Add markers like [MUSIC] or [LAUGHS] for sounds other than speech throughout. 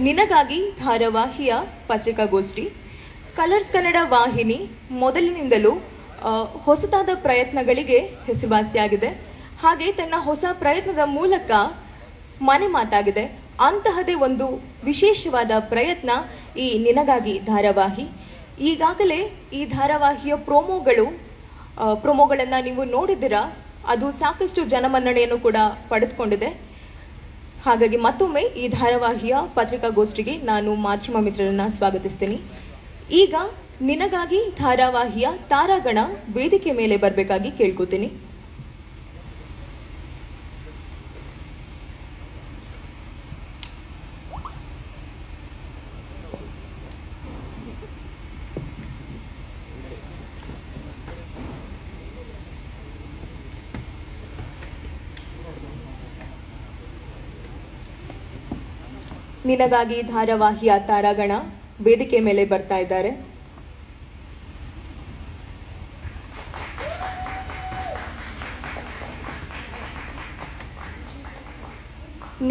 ನಿನಗಾಗಿ ಧಾರಾವಾಹಿಯ ಪತ್ರಿಕಾಗೋಷ್ಠಿ, ಕಲರ್ಸ್ ಕನ್ನಡ ವಾಹಿನಿ ಮೊದಲಿನಿಂದಲೂ ಹೊಸತಾದ ಪ್ರಯತ್ನಗಳಿಗೆ ಹೆಸರುವಾಸಿಯಾಗಿದೆ. ಹಾಗೆ ತನ್ನ ಹೊಸ ಪ್ರಯತ್ನದ ಮೂಲಕ ಮನೆ ಮಾತಾಗಿದೆ. ಅಂತಹದೇ ಒಂದು ವಿಶೇಷವಾದ ಪ್ರಯತ್ನ ಈ ನಿನಗಾಗಿ ಧಾರಾವಾಹಿ. ಈಗಾಗಲೇ ಈ ಧಾರಾವಾಹಿಯ ಪ್ರೋಮೋಗಳು ಪ್ರೋಮೋಗಳನ್ನು ನೀವು ನೋಡಿದ್ದೀರಾ? ಅದು ಸಾಕಷ್ಟು ಜನಮನ್ನಣೆಯನ್ನು ಕೂಡ ಪಡೆದುಕೊಂಡಿದೆ. ಹಾಗಾಗಿ ಮತ್ತೊಮ್ಮೆ ಈ ಧಾರಾವಾಹಿಯ ಪತ್ರಿಕಾಗೋಷ್ಠಿಗೆ ನಾನು ಮಾಧ್ಯಮ ಮಿತ್ರರನ್ನ ಸ್ವಾಗತಿಸ್ತೀನಿ. ಈಗ ನಿನಗಾಗಿ ಧಾರಾವಾಹಿಯ ತಾರಾಗಣ ವೇದಿಕೆ ಮೇಲೆ ಬರಬೇಕಾಗಿ ಕೇಳ್ಕೊತೀನಿ. ನಿನಗಾಗಿ ಧಾರಾವಾಹಿಯ ತಾರಾಗಣ ವೇದಿಕೆ ಮೇಲೆ ಬರ್ತಾ ಇದ್ದಾರೆ.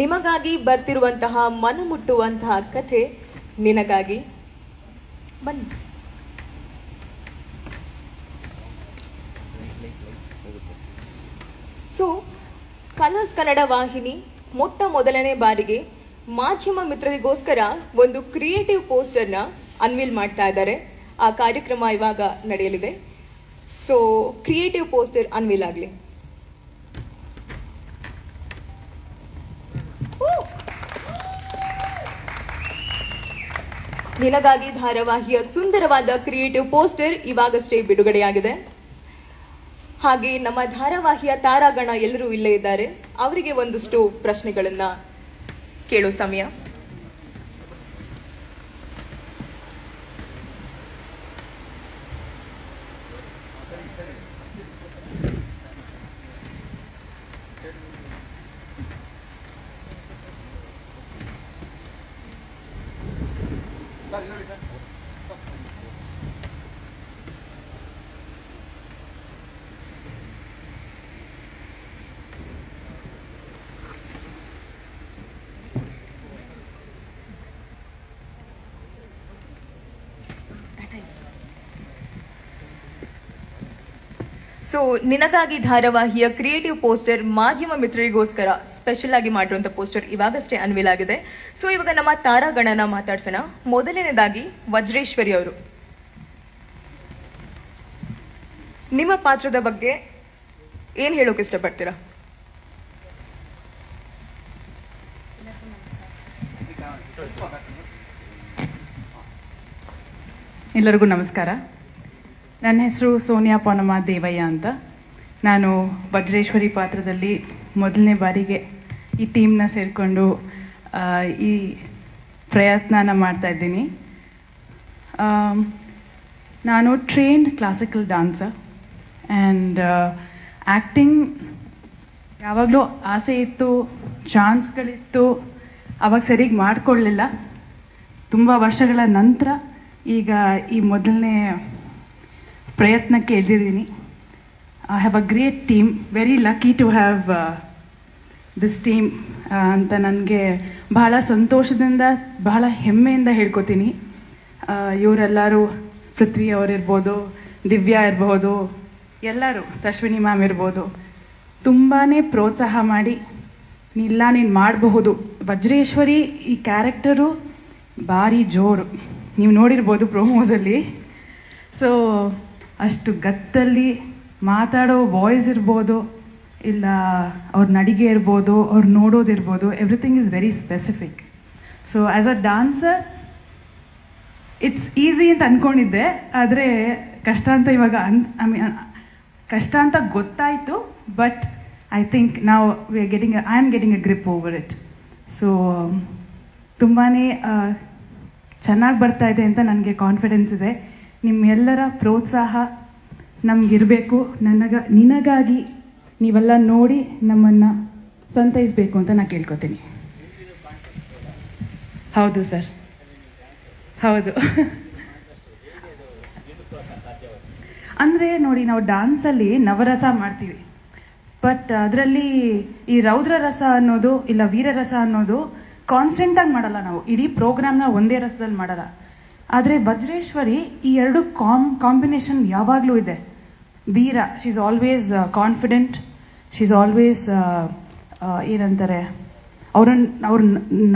ನಿಮಗಾಗಿ ಬರ್ತಿರುವಂತಹ ಮನಮುಟ್ಟುವಂತಹ ಕಥೆ ನಿನಗಾಗಿ. ಬನ್ನಿ. ಸೊ ಕಲರ್ಸ್ ಕನ್ನಡ ವಾಹಿನಿ ಮೊಟ್ಟ ಮೊದಲನೇ ಬಾರಿಗೆ ಮಾಧ್ಯಮ ಮಿತ್ರರಿಗೋಸ್ಕರ ಒಂದು ಕ್ರಿಯೇಟಿವ್ ಪೋಸ್ಟರ್ನ ಅನ್ವೀಲ್ ಮಾಡ್ತಾ ಇದ್ದಾರೆ. ಆ ಕಾರ್ಯಕ್ರಮ ಇವಾಗ ನಡೆಯಲಿದೆ. ಸೊ ಕ್ರಿಯೇಟಿವ್ ಪೋಸ್ಟರ್ ಅನ್ವೀಲ್ ಆಗಲಿ. ನಿನಗಾಗಿ ಧಾರಾವಾಹಿಯ ಸುಂದರವಾದ ಕ್ರಿಯೇಟಿವ್ ಪೋಸ್ಟರ್ ಇವಾಗಷ್ಟೇ ಬಿಡುಗಡೆಯಾಗಿದೆ. ಹಾಗೆ ನಮ್ಮ ಧಾರಾವಾಹಿಯ ತಾರಾಗಣ ಎಲ್ಲರೂ ಇಲ್ಲೇ ಇದ್ದಾರೆ. ಅವರಿಗೆ ಒಂದಷ್ಟು ಪ್ರಶ್ನೆಗಳನ್ನ kudos samia ಸೊ ನಿನಗಾಗಿ ಧಾರಾವಾಹಿಯ ಕ್ರಿಯೇಟಿವ್ ಪೋಸ್ಟರ್ ಮಾಧ್ಯಮ ಮಿತ್ರರಿಗೋಸ್ಕರ ಸ್ಪೆಷಲ್ ಆಗಿ ಮಾಡಿರುವಂಥ ಪೋಸ್ಟರ್ ಇವಾಗಷ್ಟೇ ಅನ್ವಿಲ್ ಆಗಿದೆ. ಸೊ ಇವಾಗ ನಮ್ಮ ತಾರಾಗಣನ ಮಾತಾಡ್ಸೋಣ. ಮೊದಲನೇದಾಗಿ ವಜ್ರೇಶ್ವರಿ ಅವರು. ನಿಮ್ಮ ಪಾತ್ರದ ಬಗ್ಗೆ ಏನು ಹೇಳೋಕೆ ಇಷ್ಟಪಡ್ತೀರಾ? ಎಲ್ಲರಿಗೂ ನಮಸ್ಕಾರ. ನನ್ನ ಹೆಸರು ಸೋನಿಯಾ ಪೊನಮ ದೇವಯ್ಯ ಅಂತ. ನಾನು ಭದ್ರೇಶ್ವರಿ ಪಾತ್ರದಲ್ಲಿ ಮೊದಲನೇ ಬಾರಿಗೆ ಈ ಟೀಮ್ನ ಸೇರಿಕೊಂಡು ಈ ಪ್ರಯತ್ನನ ಮಾಡ್ತಾ ಇದ್ದೀನಿ. ನಾನು trained classical dancer and acting ಯಾವಾಗಲೂ ಆಸೆ ಇತ್ತು ಚಾನ್ಸ್ಗಳಿತ್ತು ಅವಾಗ ಸರಿಗೆ ಮಾಡಿಕೊಳ್ಳಲಿಲ್ಲ ತುಂಬ ವರ್ಷಗಳ ನಂತರ ಈಗ ಈ ಮೊದಲನೇ ಪ್ರಯತ್ನಕ್ಕೆ ಎಳೆದಿದ್ದೀನಿ. I have a great team very lucky to have this team ಅಂತ ನನಗೆ ಬಹಳ ಸಂತೋಷದಿಂದ, ಬಹಳ ಹೆಮ್ಮೆಯಿಂದ ಹೇಳ್ಕೊತೀನಿ. ಇವರೆಲ್ಲರೂ ಪೃಥ್ವಿ ಅವರಿರ್ಬೋದು ದಿವ್ಯಾ ಇರಬಹುದು ಎಲ್ಲರೂ ತಶ್ವಿನಿ ಮ್ಯಾಮ್ ಇರ್ಬೋದು ತುಂಬಾ ಪ್ರೋತ್ಸಾಹ ಮಾಡಿ, ಇಲ್ಲ ನೀನು ಮಾಡಬಹುದು. ವಜ್ರೇಶ್ವರಿ ಈ ಕ್ಯಾರೆಕ್ಟರು ಭಾರಿ ಜೋರು. ನೀವು ನೋಡಿರ್ಬೋದು ಪ್ರೋಮೋಸಲ್ಲಿ ಸೊ ಅಷ್ಟು ಗತ್ತಲ್ಲಿ ಮಾತಾಡೋ ವಾಯ್ಸ್ ಇರ್ಬೋದು, ಇಲ್ಲ ಅವ್ರ ನಡಿಗೆ ಇರ್ಬೋದು, ಅವ್ರು ನೋಡೋದಿರ್ಬೋದು everything is very specific so as a dancer it's easy ಅಂತ ಅಂದ್ಕೊಂಡಿದ್ದೆ ಆದರೆ ಕಷ್ಟ ಅಂತ ಇವಾಗ ಅನ್ಸ್ ಐ ಮೀನ್ ಕಷ್ಟ ಅಂತ ಗೊತ್ತಾಯಿತು ಬಟ್ ಐ ಥಿಂಕ್ ನಾವು we are getting I am getting a grip over it so ತುಂಬಾ ಚೆನ್ನಾಗಿ ಬರ್ತಾ ಇದೆ ಅಂತ ನನಗೆ ಕಾನ್ಫಿಡೆನ್ಸ್ ಇದೆ. ನಿಮ್ಮೆಲ್ಲರ ಪ್ರೋತ್ಸಾಹ ನಮಗಿರಬೇಕು. ನನಗ, ನಿನಗಾಗಿ ನೀವೆಲ್ಲ ನೋಡಿ ನಮ್ಮನ್ನು ಸಂತೈಸಬೇಕು ಅಂತ ನಾನು ಕೇಳ್ಕೊತೀನಿ. ಹೌದು ಸರ್. ಹೌದು. ಅಂದರೆ ನೋಡಿ ನಾವು ಡ್ಯಾನ್ಸಲ್ಲಿ ನವರಸ ಮಾಡ್ತೀವಿ. ಬಟ್ ಅದರಲ್ಲಿ ಈ ರೌದ್ರ ರಸ ಅನ್ನೋದು ಇಲ್ಲ ವೀರರಸ ಅನ್ನೋದು ಕಾನ್ಸ್ಟೆಂಟಾಗಿ ಮಾಡಲ್ಲ ನಾವು. ಇಡೀ ಪ್ರೋಗ್ರಾಮ್ನ ಒಂದೇ ರಸದಲ್ಲಿ ಮಾಡಲ್ಲ. ಆದರೆ ವಜ್ರೇಶ್ವರಿ ಈ ಎರಡು ಕಾಮ್ ಕಾಂಬಿನೇಷನ್ ಯಾವಾಗಲೂ ಇದೆ. Veera she is always confident she is always ಏನಂತಾರೆ ಅವ್ರನ್ನ ಅವ್ರ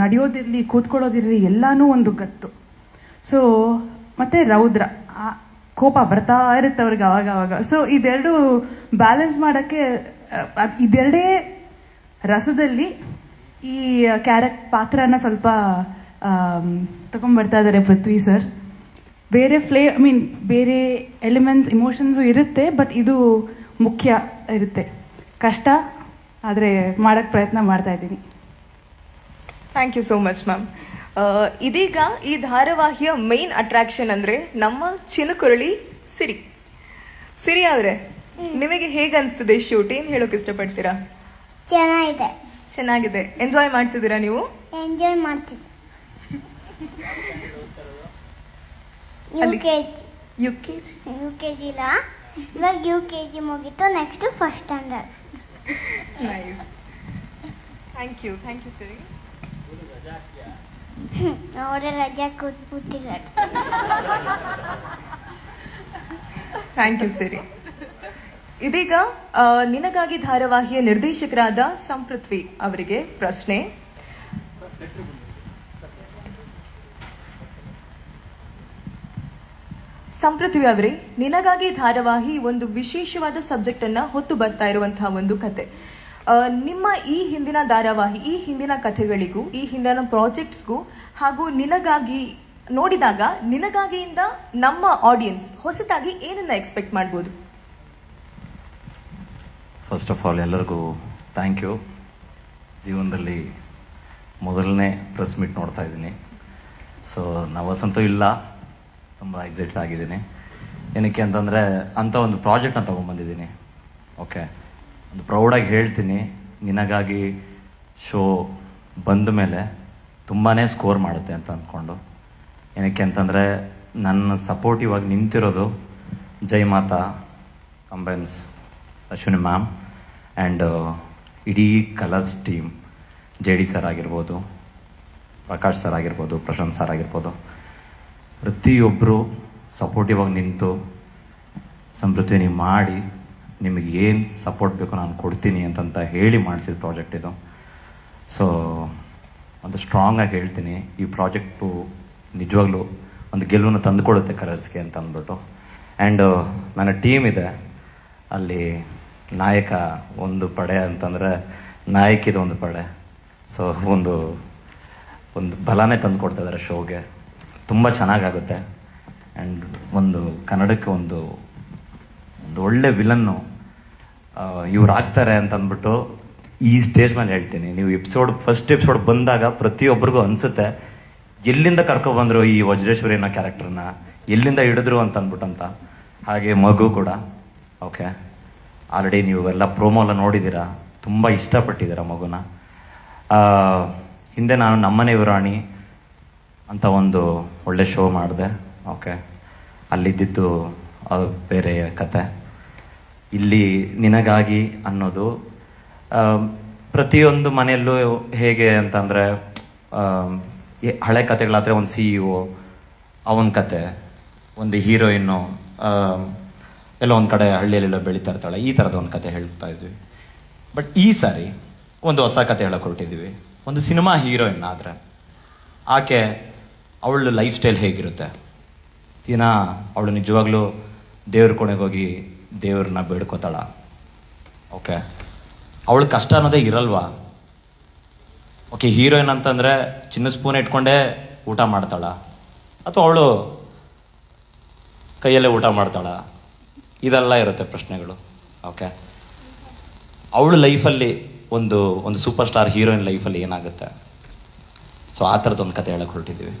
ನಡೆಯೋದಿರಲಿ, ಕೂತ್ಕೊಳ್ಳೋದಿರಲಿ ಎಲ್ಲನೂ ಒಂದು ಗತ್ತು. ಸೊ ಮತ್ತೆ ರೌದ್ರ ಕೋಪ ಬರ್ತಾ ಇರುತ್ತೆ ಅವ್ರಿಗೆ ಅವಾಗ ಅವಾಗ ಸೊ ಇದೆರಡು ಬ್ಯಾಲೆನ್ಸ್ ಮಾಡೋಕ್ಕೆ ಇದೆರಡೇ ರಸದಲ್ಲಿ ಈ ಕ್ಯಾರೆಕ್ಟ್ ಪಾತ್ರನ ಸ್ವಲ್ಪ ಆಮ್, ತಗೊಂಡ್ಬರ್ತಾ ಇದ್ದಾರೆ ಪೃಥ್ವಿ ಸರ್. ಬೇರೆ ಫ್ಲೇ ಐ ಮೀನ್ ಬೇರೆ ಎಲಿಮೆಂಟ್ಸ್ ಇಮೋಷನ್ಸು ಇರುತ್ತೆ ಬಟ್ ಇದು ಮುಖ್ಯ ಇರುತ್ತೆ. ಕಷ್ಟ ಆದರೆ ಮಾಡೋಕ್ಕೆ ಪ್ರಯತ್ನ ಮಾಡ್ತಾ ಇದ್ದೀನಿ. Thank you so much ma'am ಇದೀಗ ಈ ಧಾರಾವಾಹಿಯ ಮೈನ್ ಅಟ್ರಾಕ್ಷನ್ ಅಂದ್ರೆ ನಮ್ಮ ಚಿನಕುರಳಿ ಸಿರಿ. ಸಿರಿ ಅವ್ರೆ ನಿಮಗೆ ಹೇಗೆ ಅನಿಸ್ತದೆ ಶೂಟ್ ಏನು ಹೇಳೋಕೆ ಇಷ್ಟಪಡ್ತೀರಾ? ಚೆನ್ನಾಗಿದೆ. ಚೆನ್ನಾಗಿದೆ. ಎಂಜಾಯ್ ಮಾಡ್ತಿದ್ದೀರಾ ನೀವು? ಎಂಜಾಯ್ ಮಾಡ್ತಿದ್ದೆ. U K G U K G U K G ಇಲ್ಲ ಇವಾಗ ಯು ಕೆ ಜಿ ಮುಗೀತು next first standard nice thank you thank you ಸರಿ ಅವರೇ ರಜಾ ಕೂತ್ಬಿಟ್ಟಿದ್ದಾರೆ ಥ್ಯಾಂಕ್ ಯು ಸರಿ ಇದೀಗ ನಿನಗಾಗಿ ಧಾರಾವಾಹಿಯ ನಿರ್ದೇಶಕರಾದ ಸಂಪೃಥ್ವಿ ಅವರಿಗೆ ಪ್ರಶ್ನೆ. ಸಂಪೃಥ್ವಿ ಅವರೇ, ನಿನಗಾಗಿ ಧಾರಾವಾಹಿ ಒಂದು ವಿಶೇಷವಾದ ಸಬ್ಜೆಕ್ಟ್ ಅನ್ನ ಹೊತ್ತು ಬರ್ತಾ ಇರುವಂತಹ ಒಂದು ಕತೆ. ನಿಮ್ಮ ಈ ಹಿಂದಿನ ಧಾರಾವಾಹಿ, ಈ ಹಿಂದಿನ ಕಥೆಗಳಿಗೂ, ಈ ಹಿಂದಿನ ಪ್ರಾಜೆಕ್ಟ್ಸ್ಗೂ ಹಾಗೂ ನಿನಗಾಗಿ ನೋಡಿದಾಗ ನಿನಗಾಗಿಯಿಂದ ನಮ್ಮ ಆಡಿಯನ್ಸ್ ಹೊಸದಾಗಿ ಏನನ್ನ ಎಕ್ಸ್ಪೆಕ್ಟ್ ಮಾಡ್ಬೋದು? ಫಸ್ಟ್ ಆಫ್ ಆಲ್ ಎಲ್ಲರಿಗೂ ಥ್ಯಾಂಕ್ ಯು ಜೀವನದಲ್ಲಿ ಮೊದಲನೇ ಪ್ರೆಸ್ ಮೀಟ್ ನೋಡ್ತಾ ಇದ್ದೀನಿ. ಸೊ ನವಸಂತೂ ಇಲ್ಲ. ತುಂಬ ಎಕ್ಸೈಟ್ ಆಗಿದ್ದೀನಿ. ಏನಕ್ಕೆ ಅಂತಂದರೆ ಅಂಥ ಒಂದು ಪ್ರಾಜೆಕ್ಟ್ನ ತೊಗೊಂಬಂದಿದ್ದೀನಿ. ಓಕೆ ಒಂದು ಪ್ರೌಡಾಗಿ ಹೇಳ್ತೀನಿ. ನಿನಗಾಗಿ ಶೋ ಬಂದ ಮೇಲೆ ತುಂಬಾ ಸ್ಕೋರ್ ಮಾಡುತ್ತೆ ಅಂತ ಅಂದ್ಕೊಂಡು ಏನಕ್ಕೆ ಅಂತಂದರೆ ನನ್ನ ಸಪೋರ್ಟಿವ್ ಆಗಿ ನಿಂತಿರೋದು Jai Mata combines Ashwini ma'am and ಇಡೀ Colors team J D sir ಆಗಿರ್ಬೋದು, ಪ್ರಕಾಶ್ ಸರ್ ಆಗಿರ್ಬೋದು, ಪ್ರಶಾಂತ್ ಸರ್ ಆಗಿರ್ಬೋದು. ಪ್ರತಿಯೊಬ್ಬರು ಸಪೋರ್ಟಿವ್ ಆಗಿ ನಿಂತು ಸಮೃದ್ಧಿ ನೀವು ಮಾಡಿ ನಿಮಗೆ ಏನು ಸಪೋರ್ಟ್ ಬೇಕು ನಾನು ಕೊಡ್ತೀನಿ ಅಂತಂತ ಹೇಳಿ ಮಾಡಿಸಿದ ಪ್ರಾಜೆಕ್ಟ್ ಇದು. ಸೊ ಒಂದು ಸ್ಟ್ರಾಂಗಾಗಿ ಹೇಳ್ತೀನಿ, ಈ ಪ್ರಾಜೆಕ್ಟು ನಿಜವಾಗ್ಲೂ ಒಂದು ಗೆಲುವನ್ನು ತಂದುಕೊಡುತ್ತೆ ಕಲರ್ಸ್ಗೆ ಅಂತ ಅಂದ್ಬಿಟ್ಟು. ಆ್ಯಂಡ್ ನನ್ನ ಟೀಮ್ ಇದೆ, ಅಲ್ಲಿ ನಾಯಕ ಒಂದು ಪಡೆ ಅಂತಂದರೆ ನಾಯಕಿದ ಒಂದು ಪಡೆ. ಸೊ ಒಂದು ಒಂದು ಬಲನೇ ತಂದು ಕೊಡ್ತಾ ಇದ್ದಾರೆ ಶೋಗೆ. ತುಂಬ ಚೆನ್ನಾಗಾಗುತ್ತೆ. ಆ್ಯಂಡ್ ಒಂದು ಕನ್ನಡಕ್ಕೆ ಒಂದು ಒಂದು ಒಳ್ಳೆ ವಿಲನ್ನು ಇವ್ರು ಆಗ್ತಾರೆ ಅಂತ ಅಂದ್ಬಿಟ್ಟು ಈ ಸ್ಟೇಜ್ ಮೇಲೆ ಹೇಳ್ತೀನಿ. ನೀವು ಎಪಿಸೋಡ್ ಫಸ್ಟ್ ಎಪಿಸೋಡ್ ಬಂದಾಗ ಪ್ರತಿಯೊಬ್ಬರಿಗೂ ಅನಿಸುತ್ತೆ, ಎಲ್ಲಿಂದ ಕರ್ಕೊಬಂದ್ರು ಈ ವಜ್ರೇಶ್ವರಿ ಅನ್ನೋ ಕ್ಯಾರೆಕ್ಟರ್ನ ಎಲ್ಲಿಂದ ಹಿಡಿದ್ರು ಅಂತ ಅಂದ್ಬಿಟ್ಟು ಅಂತ ಹಾಗೆ ಮಗು ಕೂಡ ಓಕೆ ಆಲ್ರೆಡಿ ನೀವು ಪ್ರೋಮೋ ಎಲ್ಲ ನೋಡಿದ್ದೀರಾ ತುಂಬ ಇಷ್ಟಪಟ್ಟಿದ್ದೀರಾ ಮಗುನ. ಹಿಂದೆ ನಾನು ನಮ್ಮನೆ ರಾಣಿ ಅಂತ ಒಂದು ಒಳ್ಳೆ ಶೋ ಮಾಡಿದೆ. ಓಕೆ ಅಲ್ಲಿದ್ದಿದ್ದು ಅದು ಬೇರೆ ಕತೆ. ಇಲ್ಲಿ ನಿನಗಾಗಿ ಅನ್ನೋದು ಪ್ರತಿಯೊಂದು ಮನೆಯಲ್ಲೂ ಹೇಗೆ ಅಂತಂದರೆ ಹಳೆ ಕತೆಗಳಾದರೆ ಒಂದು ಸಿ ಇ ಒ ಅವನ ಕತೆ, ಒಂದು ಹೀರೋಯಿನ್ನು ಎಲ್ಲೋ ಒಂದು ಕಡೆ ಹಳ್ಳಿಯಲ್ಲೆಲ್ಲ ಬೆಳೀತಾ ಇರ್ತಾಳೆ, ಈ ಥರದ ಒಂದು ಕತೆ ಹೇಳ್ತಾ ಇದ್ವಿ. ಬಟ್ ಈ ಸಾರಿ, ಒಂದು ಹೊಸ ಕತೆ ಹೇಳಕ್ಕೆ ಹೊರಟಿದ್ವಿ. ಒಂದು ಸಿನಿಮಾ ಹೀರೋಯಿನ್ ಆದರೆ, ಆಕೆ ಅವಳ ಲೈಫ್ ಸ್ಟೈಲ್ ಹೇಗಿರುತ್ತೆ? ದಿನ ಅವಳು ನಿಜವಾಗ್ಲೂ ದೇವ್ರ ಕೊನೆಗೆ ಹೋಗಿ ದೇವ್ರನ್ನ ಬೇಡ್ಕೋತಾಳ. ಓಕೆ ಅವಳ ಕಷ್ಟ ಅನ್ನೋದೇ ಇರಲ್ವಾ? ಓಕೆ ಹೀರೋಯಿನ್ ಅಂತಂದರೆ ಚಿನ್ನ ಸ್ಪೂನ್ ಇಟ್ಕೊಂಡೇ ಊಟ ಮಾಡ್ತಾಳ. ಅಥವಾ ಅವಳು ಕೈಯಲ್ಲೇ ಊಟ ಮಾಡ್ತಾಳ. ಇದೆಲ್ಲ ಇರುತ್ತೆ ಪ್ರಶ್ನೆಗಳು. ಓಕೆ ಅವಳ ಲೈಫಲ್ಲಿ ಒಂದು ಒಂದು ಸೂಪರ್ ಸ್ಟಾರ್ ಹೀರೋಯಿನ್ ಲೈಫಲ್ಲಿ ಏನಾಗುತ್ತೆ? ಸೊ ಆ ಥರದ್ದು ಒಂದು ಕತೆ ಹೇಳಕ್ಕೆ ಹೊರಟಿದ್ದೀವಿ.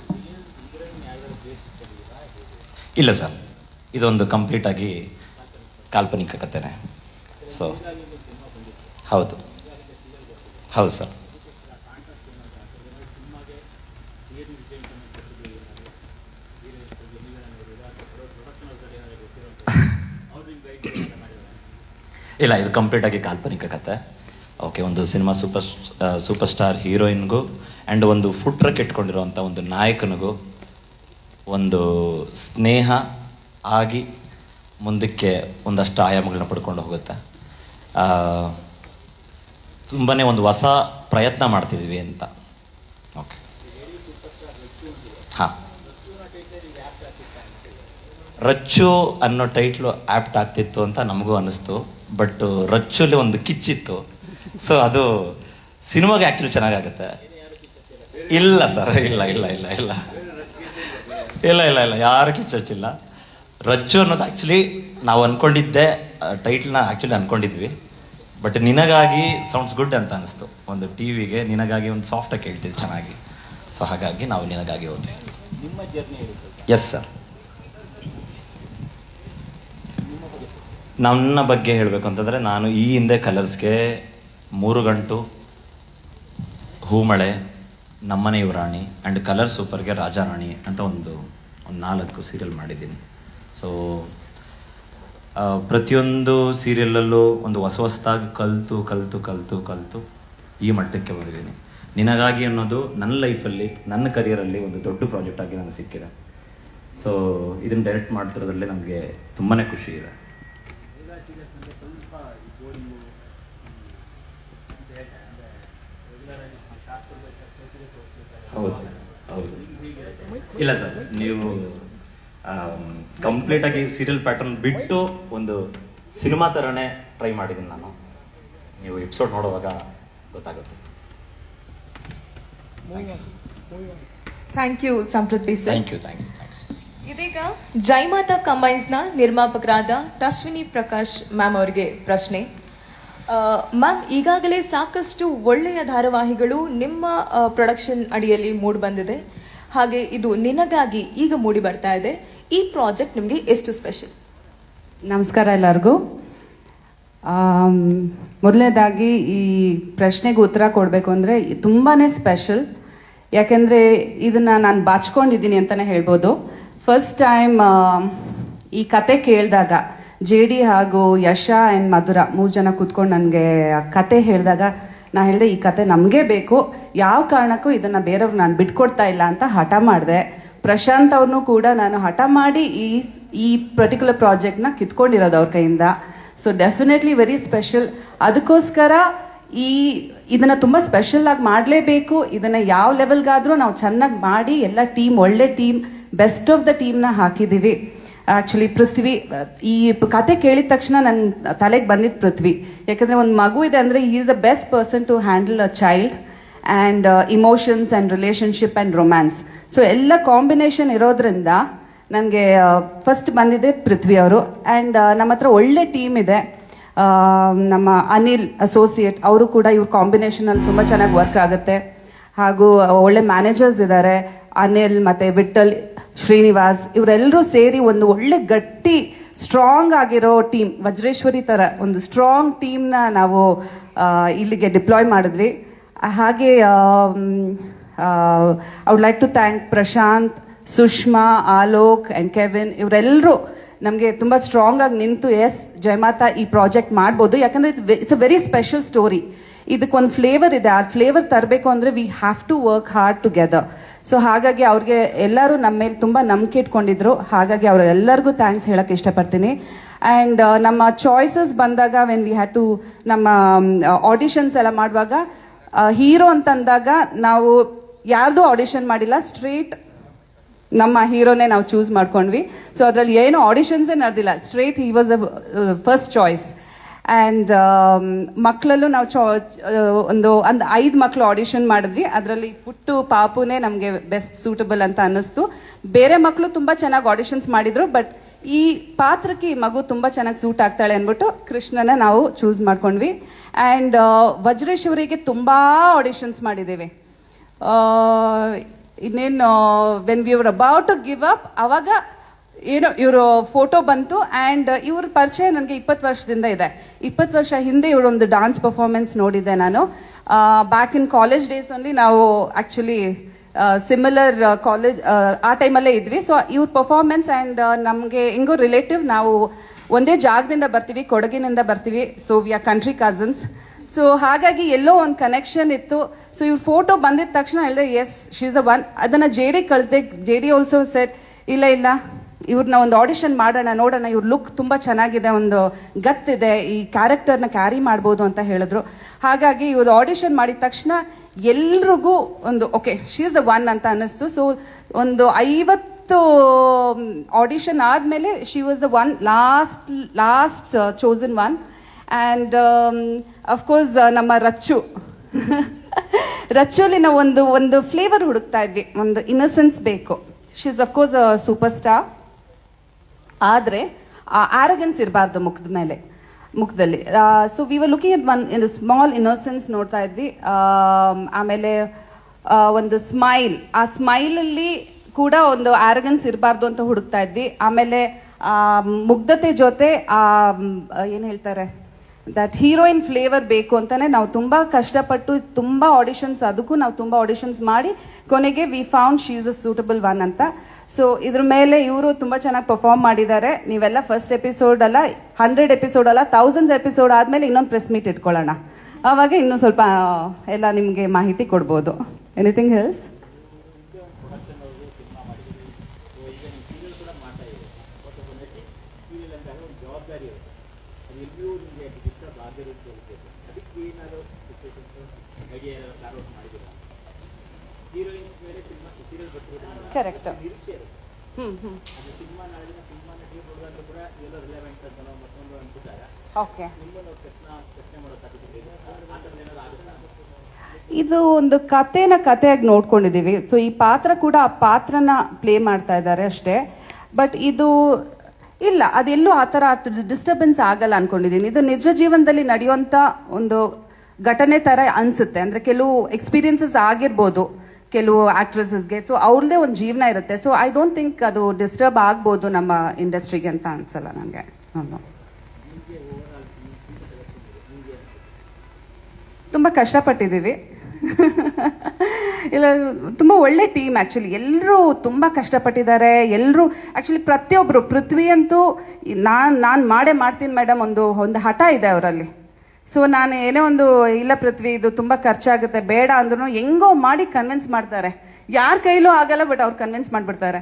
ಇಲ್ಲ ಸರ್. ಇದೊಂದು ಕಂಪ್ಲೀಟಾಗಿ ಕಾಲ್ಪನಿಕ ಕಥೆನೇ ಸೊ ಹೌದು. ಹೌದು ಸರ್. [LAUGHS] ಇಲ್ಲ, ಇದು ಕಂಪ್ಲೀಟಾಗಿ ಕಾಲ್ಪನಿಕ ಕತೆ. ಓಕೆ ಒಂದು ಸಿನಿಮಾ ಸೂಪರ್ ಸೂಪರ್ ಸ್ಟಾರ್ ಹೀರೋಯಿನ್ಗೂ ಆ್ಯಂಡ್ ಒಂದು ಫುಟ್ ಟ್ರಕ್ ಇಟ್ಕೊಂಡಿರುವಂಥ ಒಂದು ನಾಯಕನಿಗೂ ಒಂದು ಸ್ನೇಹ ಆಗಿ ಮುಂದಕ್ಕೆ ಒಂದಷ್ಟು ಆಯಾಮಗಳನ್ನ ಪಡ್ಕೊಂಡು ಹೋಗುತ್ತೆ. ತುಂಬಾ ಒಂದು ಹೊಸ ಪ್ರಯತ್ನ ಮಾಡ್ತಿದ್ವಿ ಅಂತ. ಓಕೆ. ಹಾಂ. ರಚ್ಚು ಅನ್ನೋ ಟೈಟ್ಲು ಆ್ಯಪ್ಟ್ ಆಗ್ತಿತ್ತು ಅಂತ ನಮಗೂ ಅನ್ನಿಸ್ತು. ಬಟ್ ರಚ್ಚಲ್ಲಿ ಒಂದು ಕಿಚ್ಚಿತ್ತು ಸೊ ಅದು ಸಿನಿಮಾಗೆ ಆ್ಯಕ್ಚುಲಿ ಚೆನ್ನಾಗಾಗುತ್ತೆ. ಇಲ್ಲ ಸರ್, ಇಲ್ಲ ಇಲ್ಲ ಇಲ್ಲ ಇಲ್ಲ. ಇಲ್ಲ ಇಲ್ಲ ಇಲ್ಲ ಯಾರು ಕಿಚ್ಚೊಚ್ಚಿಲ್ಲ ರಚ್ಚು ಅನ್ನೋದು ಆ್ಯಕ್ಚುಲಿ ನಾವು ಅಂದ್ಕೊಂಡಿದ್ದೆ ಟೈಟ್ಲ್ನ ಆ್ಯಕ್ಚುಲಿ ಅಂದ್ಕೊಂಡಿದ್ವಿ ಬಟ್ ನಿನಗಾಗಿ ಸೌಂಡ್ಸ್ ಗುಡ್ ಅಂತ ಅನಿಸ್ತು. ಒಂದು ಟಿ ವಿಗೆ ನಿನಗಾಗಿ ಒಂದು ಸಾಫ್ಟಾಗಿ ಕೇಳ್ತಿದ್ವಿ ಚೆನ್ನಾಗಿ. ಸೊ ಹಾಗಾಗಿ ನಾವು ನಿನಗಾಗಿ ಹೋದ್ವಿ. ಎಸ್ ಸರ್ ನನ್ನ ಬಗ್ಗೆ ಹೇಳಬೇಕು ಅಂತಂದರೆ ನಾನು ಈ ಹಿಂದೆ ಕಲರ್ಸ್ಗೆ ಮೂರು ಗಂಟು ಹೂಮಳೆ ನಮ್ಮನೆ ಯುವರಾಣಿ ಆ್ಯಂಡ್ ಕಲರ್ ಸೂಪರ್ಗೆ ರಾಜಾರಾಣಿ ಅಂತ ಒಂದು ಒಂದು ನಾಲ್ಕು ಸೀರಿಯಲ್ ಮಾಡಿದ್ದೀನಿ. ಸೊ ಪ್ರತಿಯೊಂದು ಸೀರಿಯಲಲ್ಲೂ ಒಂದು ಹೊಸ ಹೊಸದಾಗಿ ಕಲಿತು ಕಲಿತು ಕಲಿತು ಕಲಿತು ಈ ಮಟ್ಟಕ್ಕೆ ಬಂದಿದ್ದೀನಿ. ನಿನಗಾಗಿ ಅನ್ನೋದು ನನ್ನ ಲೈಫಲ್ಲಿ ನನ್ನ ಕರಿಯರಲ್ಲಿ ಒಂದು ದೊಡ್ಡ ಪ್ರಾಜೆಕ್ಟ್ ಆಗಿ ನನಗೆ ಸಿಕ್ಕಿದೆ. ಸೊ ಇದನ್ನು ಡೈರೆಕ್ಟ್ ಮಾಡ್ತಿರೋದ್ರಲ್ಲಿ ನಮಗೆ ತುಂಬಾ ಖುಷಿ ಇದೆ. ಹೌದು ಹೌದು. ಇಲ್ಲ ಸರ್ ನೀವು ಕಂಪ್ಲೀಟ್ ಆಗಿ ಸೀರಿಯಲ್ ಪ್ಯಾಟರ್ನ್ ಬಿಟ್ಟು ಒಂದು ಸಿನಿಮಾ ಥರನೇ ಟ್ರೈ ಮಾಡಿದ್ದೀನಿ ನಾನು. ನೀವು ಎಪಿಸೋಡ್ ನೋಡುವಾಗ ಗೊತ್ತಾಗುತ್ತೆ. Thank you Samprathi sir thank you thank you thanks ಇದೀಗ ಜೈಮಾತಾ ಕಂಬೈನ್ಸ್ನ ನಿರ್ಮಾಪಕರಾದ ತಶ್ವಿನಿ ಪ್ರಕಾಶ್ ಮ್ಯಾಮ್ ಅವರಿಗೆ ಪ್ರಶ್ನೆ. ಮ್ಯಾಮ್ ಈಗಾಗಲೇ ಸಾಕಷ್ಟು ಒಳ್ಳೆಯ ಧಾರಾವಾಹಿಗಳು ನಿಮ್ಮ ಪ್ರೊಡಕ್ಷನ್ ಅಡಿಯಲ್ಲಿ ಮೂಡಿ ಬಂದಿದೆ. ಹಾಗೆ ಇದು ನಿನಗಾಗಿ ಈಗ ಮೂಡಿ ಬರ್ತಾ ಇದೆ. ಈ ಪ್ರಾಜೆಕ್ಟ್ ನಿಮಗೆ ಎಷ್ಟು ಸ್ಪೆಷಲ್ ನಮಸ್ಕಾರ ಎಲ್ಲರಿಗೂ. ಮೊದಲನೇದಾಗಿ ಈ ಪ್ರಶ್ನೆಗೆ ಉತ್ತರ ಕೊಡಬೇಕು ಅಂದರೆ ತುಂಬಾ ಸ್ಪೆಷಲ್ ಯಾಕೆಂದರೆ ಇದನ್ನು ನಾನು ಬಾಚ್ಕೊಂಡಿದ್ದೀನಿ ಅಂತಲೇ ಹೇಳ್ಬೋದು. ಫಸ್ಟ್ ಟೈಮ್ ಈ ಕತೆ ಕೇಳಿದಾಗ ಜೆ ಡಿ ಹಾಗೂ ಯಶ ಆ್ಯಂಡ್ ಮಧುರ ಮೂರು ಜನ ಕೂತ್ಕೊಂಡು ನನಗೆ ಕತೆ ಹೇಳಿದಾಗ ನಾ ಹೇಳಿದೆ, ಈ ಕತೆ ನಮಗೆ ಬೇಕು. ಯಾವ ಕಾರಣಕ್ಕೂ ಇದನ್ನು ಬೇರೆಯವ್ರು ನಾನು ಬಿಟ್ಕೊಡ್ತಾ ಇಲ್ಲ ಅಂತ ಹಠ ಮಾಡಿದೆ. ಪ್ರಶಾಂತ್ ಅವ್ರನ್ನೂ ಕೂಡ ನಾನು ಹಠ ಮಾಡಿ ಈ ಈ ಪರ್ಟಿಕ್ಯುಲರ್ ಪ್ರಾಜೆಕ್ಟ್ನ ಕಿತ್ಕೊಂಡಿರೋದು ಅವ್ರ ಕೈಯಿಂದ. ಸೊ ಡೆಫಿನೆಟ್ಲಿ ವೆರಿ ಸ್ಪೆಷಲ್ ಅದಕ್ಕೋಸ್ಕರ ಈ, ಇದನ್ನು ತುಂಬ ಸ್ಪೆಷಲ್ ಆಗಿ ಮಾಡಲೇಬೇಕು. ಇದನ್ನು ಯಾವ ಲೆವೆಲ್ಗಾದರೂ ನಾವು ಚೆನ್ನಾಗಿ ಮಾಡಿ, ಎಲ್ಲ ಟೀಮ್ ಒಳ್ಳೆ ಟೀಮ್ ಬೆಸ್ಟ್ ಆಫ್ ದ ಟೀಮ್ನ ಹಾಕಿದ್ದೀವಿ ಆ್ಯಕ್ಚುಲಿ ಪೃಥ್ವಿ ಈ ಕತೆ ಕೇಳಿದ ತಕ್ಷಣ ನನ್ನ ತಲೆಗೆ ಬಂದಿದ್ದು ಪೃಥ್ವಿ ಯಾಕಂದರೆ ಒಂದು ಮಗು ಇದೆ ಅಂದರೆ is the best person to handle a child and emotions and relationship and romance so ಎಲ್ಲ ಕಾಂಬಿನೇಷನ್ ಇರೋದ್ರಿಂದ ನನಗೆ ಫಸ್ಟ್ ಬಂದಿದೆ ಪೃಥ್ವಿ ಅವರು. ಆ್ಯಂಡ್ ನಮ್ಮ ಹತ್ರ ಒಳ್ಳೆ ಟೀಮ್ ಇದೆ. ನಮ್ಮ ಅನಿಲ್ ಅಸೋಸಿಯೇಟ್ ಅವರು ಕೂಡ ಇವ್ರ ಕಾಂಬಿನೇಷನಲ್ಲಿ ತುಂಬ ಚೆನ್ನಾಗಿ ವರ್ಕ್ ಆಗುತ್ತೆ. ಹಾಗೂ ಒಳ್ಳೆ ಮ್ಯಾನೇಜರ್ಸ್ ಇದ್ದಾರೆ ಅನಿಲ್ ಮತ್ತು ವಿಠಲ್ ಶ್ರೀನಿವಾಸ್ ಇವರೆಲ್ಲರೂ ಸೇರಿ ಒಂದು ಒಳ್ಳೆ ಗಟ್ಟಿ ಸ್ಟ್ರಾಂಗ್ ಆಗಿರೋ ಟೀಮ್ ವಜ್ರೇಶ್ವರಿ ಥರ ಒಂದು ಸ್ಟ್ರಾಂಗ್ ಟೀಮ್ನ ನಾವು ಇಲ್ಲಿಗೆ ಡಿಪ್ಲಾಯ್ ಮಾಡಿದ್ವಿ. ಹಾಗೆ I would like to thank Prashant Sushma Alok and Kevin ಇವರೆಲ್ಲರೂ ನಮಗೆ ತುಂಬ ಸ್ಟ್ರಾಂಗ್ ಆಗಿ ನಿಂತು ಎಸ್ ಜಯಮಾತಾ ಈ ಪ್ರಾಜೆಕ್ಟ್ ಮಾಡ್ಬೋದು. ಯಾಕಂದರೆ it's a very special story ಇದಕ್ಕೊಂದು ಫ್ಲೇವರ್ ಇದೆ. ಆ ಫ್ಲೇವರ್ ತರಬೇಕು ಅಂದರೆ we have to work hard together so ಹಾಗಾಗಿ ಅವ್ರಿಗೆ ಎಲ್ಲರೂ ನಮ್ಮ ಮೇಲೆ ತುಂಬ ನಂಬಿಕೆ ಇಟ್ಕೊಂಡಿದ್ರು. ಹಾಗಾಗಿ ಅವ್ರೆಲ್ಲರಿಗೂ ಥ್ಯಾಂಕ್ಸ್ ಹೇಳಕ್ಕೆ ಇಷ್ಟಪಡ್ತೀನಿ. ಆ್ಯಂಡ್ ನಮ್ಮ ಚಾಯ್ಸಸ್ ಬಂದಾಗ ವೆನ್ ವಿ ಹ್ಯಾಡ್ ಟು ನಮ್ಮ ಆಡಿಷನ್ಸ್ ಎಲ್ಲ ಮಾಡುವಾಗ ಹೀರೋ ಅಂತಂದಾಗ ನಾವು ಯಾರ್ದು ಆಡಿಷನ್ ಮಾಡಿಲ್ಲ ಸ್ಟ್ರೇಟ್ ನಮ್ಮ ಹೀರೋನೇ ನಾವು ಚೂಸ್ ಮಾಡ್ಕೊಂಡ್ವಿ. ಸೊ ಅದರಲ್ಲಿ ಏನು ಆಡಿಷನ್ಸೇ ನಡೆದಿಲ್ಲ straight he was a first choice and ಮಕ್ಕಳಲ್ಲೂ ನಾವು ಚೋ ಒಂದು ಒಂದು ಐದು ಮಕ್ಕಳು ಆಡಿಷನ್ ಮಾಡಿದ್ವಿ. ಅದರಲ್ಲಿ ಪುಟ್ಟು ಪಾಪುನೇ ನಮಗೆ ಬೆಸ್ಟ್ ಸೂಟಬಲ್ ಅಂತ ಅನ್ನಿಸ್ತು. ಬೇರೆ ಮಕ್ಕಳು ತುಂಬ ಚೆನ್ನಾಗಿ ಆಡಿಷನ್ಸ್ ಮಾಡಿದರು ಬಟ್ ಈ ಪಾತ್ರಕ್ಕೆ ಈ ಮಗು ತುಂಬ ಚೆನ್ನಾಗಿ ಸೂಟ್ ಆಗ್ತಾಳೆ ಅಂದ್ಬಿಟ್ಟು ಕೃಷ್ಣನ ನಾವು ಚೂಸ್ ಮಾಡ್ಕೊಂಡ್ವಿ. ಆ್ಯಂಡ್ ವಜ್ರೇಶ್ವರಿಗೆ ತುಂಬ ಆಡಿಷನ್ಸ್ ಮಾಡಿದ್ದೇವೆ. ಇನ್ನೇನು when we were about to give up ಅವಾಗ ಏನೋ ಇವರು ಫೋಟೋ ಬಂತು ಆ್ಯಂಡ್ ಇವ್ರ ಪರಿಚಯ ನನಗೆ ಇಪ್ಪತ್ತು ವರ್ಷದಿಂದ ಇದೆ. ಇಪ್ಪತ್ತು ವರ್ಷ ಹಿಂದೆ ಇವರೊಂದು ಡಾನ್ಸ್ ಪರ್ಫಾರ್ಮೆನ್ಸ್ ನೋಡಿದ್ದೆ ನಾನು. ಬ್ಯಾಕ್ ಇನ್ ಕಾಲೇಜ್ ಡೇಸ್ ಅಲ್ಲಿ ನಾವು ಆ್ಯಕ್ಚುಲಿ ಸಿಮಿಲರ್ ಕಾಲೇಜ್ ಆ ಟೈಮಲ್ಲೇ ಇದ್ವಿ. ಸೊ ಇವ್ರ ಪರ್ಫಾರ್ಮೆನ್ಸ್ ಆ್ಯಂಡ್ ನಮಗೆ ಹೆಂಗೋ ರಿಲೇಟಿವ್ ನಾವು ಒಂದೇ ಜಾಗದಿಂದ ಬರ್ತೀವಿ, ಕೊಡಗಿನಿಂದ ಬರ್ತೀವಿ. So we are country cousins so ಹಾಗಾಗಿ ಎಲ್ಲೋ ಒಂದು ಕನೆಕ್ಷನ್ ಇತ್ತು. ಸೊ ಇವ್ರ ಫೋಟೋ ಬಂದಿದ ತಕ್ಷಣ ಹೇಳಿದೆ ಎಸ್ ಶೀಸ್ ಅ ಒನ್ ಅದನ್ನು ಜೆ ಡಿ ಕಳಿಸ್ದೆ. ಜೆ ಡಿ ಆಲ್ಸೋ ಸೆಟ್ ಇಲ್ಲ ಇಲ್ಲ. ಇವ್ರನ್ನ ಒಂದು ಆಡಿಷನ್ ಮಾಡೋಣ, ನೋಡೋಣ, ಇವ್ರ ಲುಕ್ ತುಂಬ ಚೆನ್ನಾಗಿದೆ, ಒಂದು ಗತ್ತಿದೆ, ಈ ಕ್ಯಾರೆಕ್ಟರ್ನ ಕ್ಯಾರಿ ಮಾಡ್ಬೋದು ಅಂತ ಹೇಳಿದ್ರು. ಹಾಗಾಗಿ ಇವ್ರು ಆಡಿಷನ್ ಮಾಡಿದ ತಕ್ಷಣ ಎಲ್ರಿಗೂ ಒಂದು ಓಕೆ ಶೀಸ್ ದ ಒನ್ ಅಂತ ಅನ್ನಿಸ್ತು. ಸೊ ಒಂದು ಐವತ್ತು ಆಡಿಷನ್ ಆದಮೇಲೆ she was the one last last chosen one and of course ನಮ್ಮ ರಚ್ಚು. [LAUGHS] ರಚ್ಚುಲಿ ನಾವು ಒಂದು ಒಂದು ಫ್ಲೇವರ್ ಹುಡುಕ್ತಾ ಇದ್ವಿ. ಒಂದು ಇನ್ನಸೆನ್ಸ್ ಬೇಕು. ಶೀಸ್ ಅಫ್ಕೋರ್ಸ್ ಸೂಪರ್ ಸ್ಟಾರ್ ಆದರೆ ಆರಗನ್ಸ್ ಇರಬಾರ್ದು ಮುಖದ ಮೇಲೆ ಮುಖದಲ್ಲಿ. So we were looking at one in small innocence ನೋಡ್ತಾ ಇದ್ವಿ. ಆಮ್, ಆಮೇಲೆ ಒಂದು ಸ್ಮೈಲ್ ಆ ಸ್ಮೈಲಲ್ಲಿ ಕೂಡ ಒಂದು ಆರಗನ್ಸ್ ಇರಬಾರ್ದು ಅಂತ ಹುಡುಕ್ತಾ ಇದ್ವಿ. ಆಮೇಲೆ ಮುಗ್ಧತೆ ಜೊತೆ ಏನು ಹೇಳ್ತಾರೆ? ದಟ್ ಹೀರೋಯಿನ್ ಫ್ಲೇವರ್ ಬೇಕು ಅಂತಾನೆ ನಾವು ತುಂಬ ಕಷ್ಟಪಟ್ಟು ತುಂಬ ಆಡಿಷನ್ಸ್ ಅದಕ್ಕೂ ನಾವು ತುಂಬ ಆಡಿಷನ್ಸ್ ಮಾಡಿ ಕೊನೆಗೆ we found she's a suitable one ಅಂತ. ಸೊ ಇದ್ರ ಮೇಲೆ ಇವರು ತುಂಬ ಚೆನ್ನಾಗಿ ಪರ್ಫಾರ್ಮ್ ಮಾಡಿದ್ದಾರೆ. ನೀವೆಲ್ಲ ಫಸ್ಟ್ ಎಪಿಸೋಡ್ ಅಲ್ಲ ಹಂಡ್ರೆಡ್ ಎಪಿಸೋಡ್ ಅಲ್ಲ ಥೌಸಂಡ್ಸ್ ಎಪಿಸೋಡ್ ಆದ್ಮೇಲೆ ಇನ್ನೊಂದು ಪ್ರೆಸ್ ಮೀಟ್ ಇಟ್ಕೊಳ್ಳೋಣ. ಆವಾಗ ಇನ್ನೂ ಸ್ವಲ್ಪ ಎಲ್ಲ ನಿಮಗೆ ಮಾಹಿತಿ ಕೊಡ್ಬೋದು. Anything else correct. ಹ್ಮ್ ಹ್ಮ್. ಓಕೆ. ಇದು ಒಂದು ಕಥೆನ ಕಥೆಯಾಗಿ ನೋಡ್ಕೊಂಡಿದ್ದೀವಿ. ಸೊ ಈ ಪಾತ್ರ ಕೂಡ ಆ ಪಾತ್ರನ ಪ್ಲೇ ಮಾಡ್ತಾ ಇದ್ದಾರೆ ಅಷ್ಟೇ. ಬಟ್ ಇದು ಇಲ್ಲ ಅದೆಲ್ಲೂ ಆ ಥರ ಡಿಸ್ಟರ್ಬೆನ್ಸ್ ಆಗಲ್ಲ ಅನ್ಕೊಂಡಿದ್ದೀನಿ. ಇದು ನಿಜ ಜೀವನದಲ್ಲಿ ನಡೆಯುವಂಥ ಒಂದು ಘಟನೆ ಥರ ಅನ್ಸುತ್ತೆ. ಅಂದರೆ ಕೆಲವು ಎಕ್ಸ್ಪೀರಿಯನ್ಸಸ್ ಆಗಿರ್ಬೋದು. ಕೆಲವು ಆಕ್ಟ್ರೆಸಸ್ಗೆ ಸೊ ಅವ್ರದ್ದೇ ಒಂದು ಜೀವನ ಇರುತ್ತೆ. ಸೊ ಐ ಡೋಂಟ್ ಥಿಂಕ್ ಅದು ಡಿಸ್ಟರ್ಬ್ ಆಗ್ಬೋದು ನಮ್ಮ ಇಂಡಸ್ಟ್ರಿಗೆ ಅಂತ ಅನ್ಸಲ್ಲ ನನಗೆ. ತುಂಬ ಕಷ್ಟಪಟ್ಟಿದ್ದೀವಿ. ಇಲ್ಲ, ತುಂಬ ಒಳ್ಳೆ ಟೀಮ್ ಆ್ಯಕ್ಚುಲಿ ಎಲ್ಲರೂ ತುಂಬ ಕಷ್ಟಪಟ್ಟಿದ್ದಾರೆ. ಎಲ್ಲರೂ ಆ್ಯಕ್ಚುಲಿ ಪ್ರತಿಯೊಬ್ಬರು ಪೃಥ್ವಿ ಅಂತೂ ನಾನು ನಾನು ಮಾಡೇ ಮಾಡ್ತೀನಿ ಮೇಡಮ್ ಒಂದು ಒಂದು ಹಠ ಇದೆ ಅವರಲ್ಲಿ. ಸೊ ನಾನು ಏನೇ ಒಂದು ಇಲ್ಲ ಪೃಥ್ವಿ, ಇದು ತುಂಬ ಖರ್ಚಾಗುತ್ತೆ, ಬೇಡ ಅಂದ್ರೂ ಹೆಂಗೋ ಮಾಡಿ ಕನ್ವಿನ್ಸ್ ಮಾಡ್ತಾರೆ. ಯಾರ ಕೈಲೂ ಆಗಲ್ಲ ಬಟ್ ಅವ್ರು ಕನ್ವಿನ್ಸ್ ಮಾಡ್ಬಿಡ್ತಾರೆ.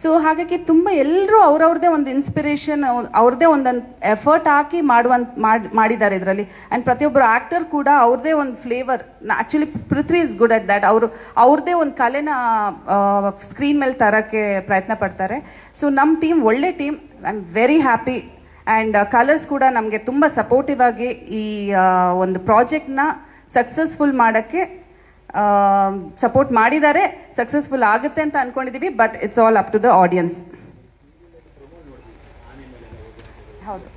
ಸೊ ಹಾಗಾಗಿ ತುಂಬ ಎಲ್ಲರೂ ಅವ್ರವ್ರದೇ ಒಂದು ಇನ್ಸ್ಪಿರೇಷನ್ ಅವ್ರದ್ದೇ ಒಂದೊಂದು ಎಫರ್ಟ್ ಹಾಕಿ ಮಾಡುವಂತ ಮಾಡಿದ್ದಾರೆ ಇದರಲ್ಲಿ. ಆ್ಯಂಡ್ ಪ್ರತಿಯೊಬ್ಬರು ಆಕ್ಟರ್ ಕೂಡ ಅವ್ರದೇ ಒಂದು flavour actually Prithvi is good at that ಅವರು ಅವ್ರದ್ದೇ ಒಂದು ಕಲೆನ ಸ್ಕ್ರೀನ್ ಮೇಲೆ ತರೋಕ್ಕೆ ಪ್ರಯತ್ನ ಪಡ್ತಾರೆ. ಸೊ ನಮ್ಮ ಟೀಮ್ ಒಳ್ಳೆ team I am very happy and Colors ಕೂಡ ನಮಗೆ ತುಂಬ ಸಪೋರ್ಟಿವ್ ಆಗಿ ಈ ಒಂದು ಪ್ರಾಜೆಕ್ಟ್ನ ಸಕ್ಸಸ್ಫುಲ್ ಮಾಡೋಕ್ಕೆ ಸಪೋರ್ಟ್ ಮಾಡಿದ್ದಾರೆ. ಸಕ್ಸಸ್ಫುಲ್ ಆಗುತ್ತೆ ಅಂತ ಅನ್ಕೊಂಡಿದ್ದೀವಿ but it's all up to the audience ಹೌದು.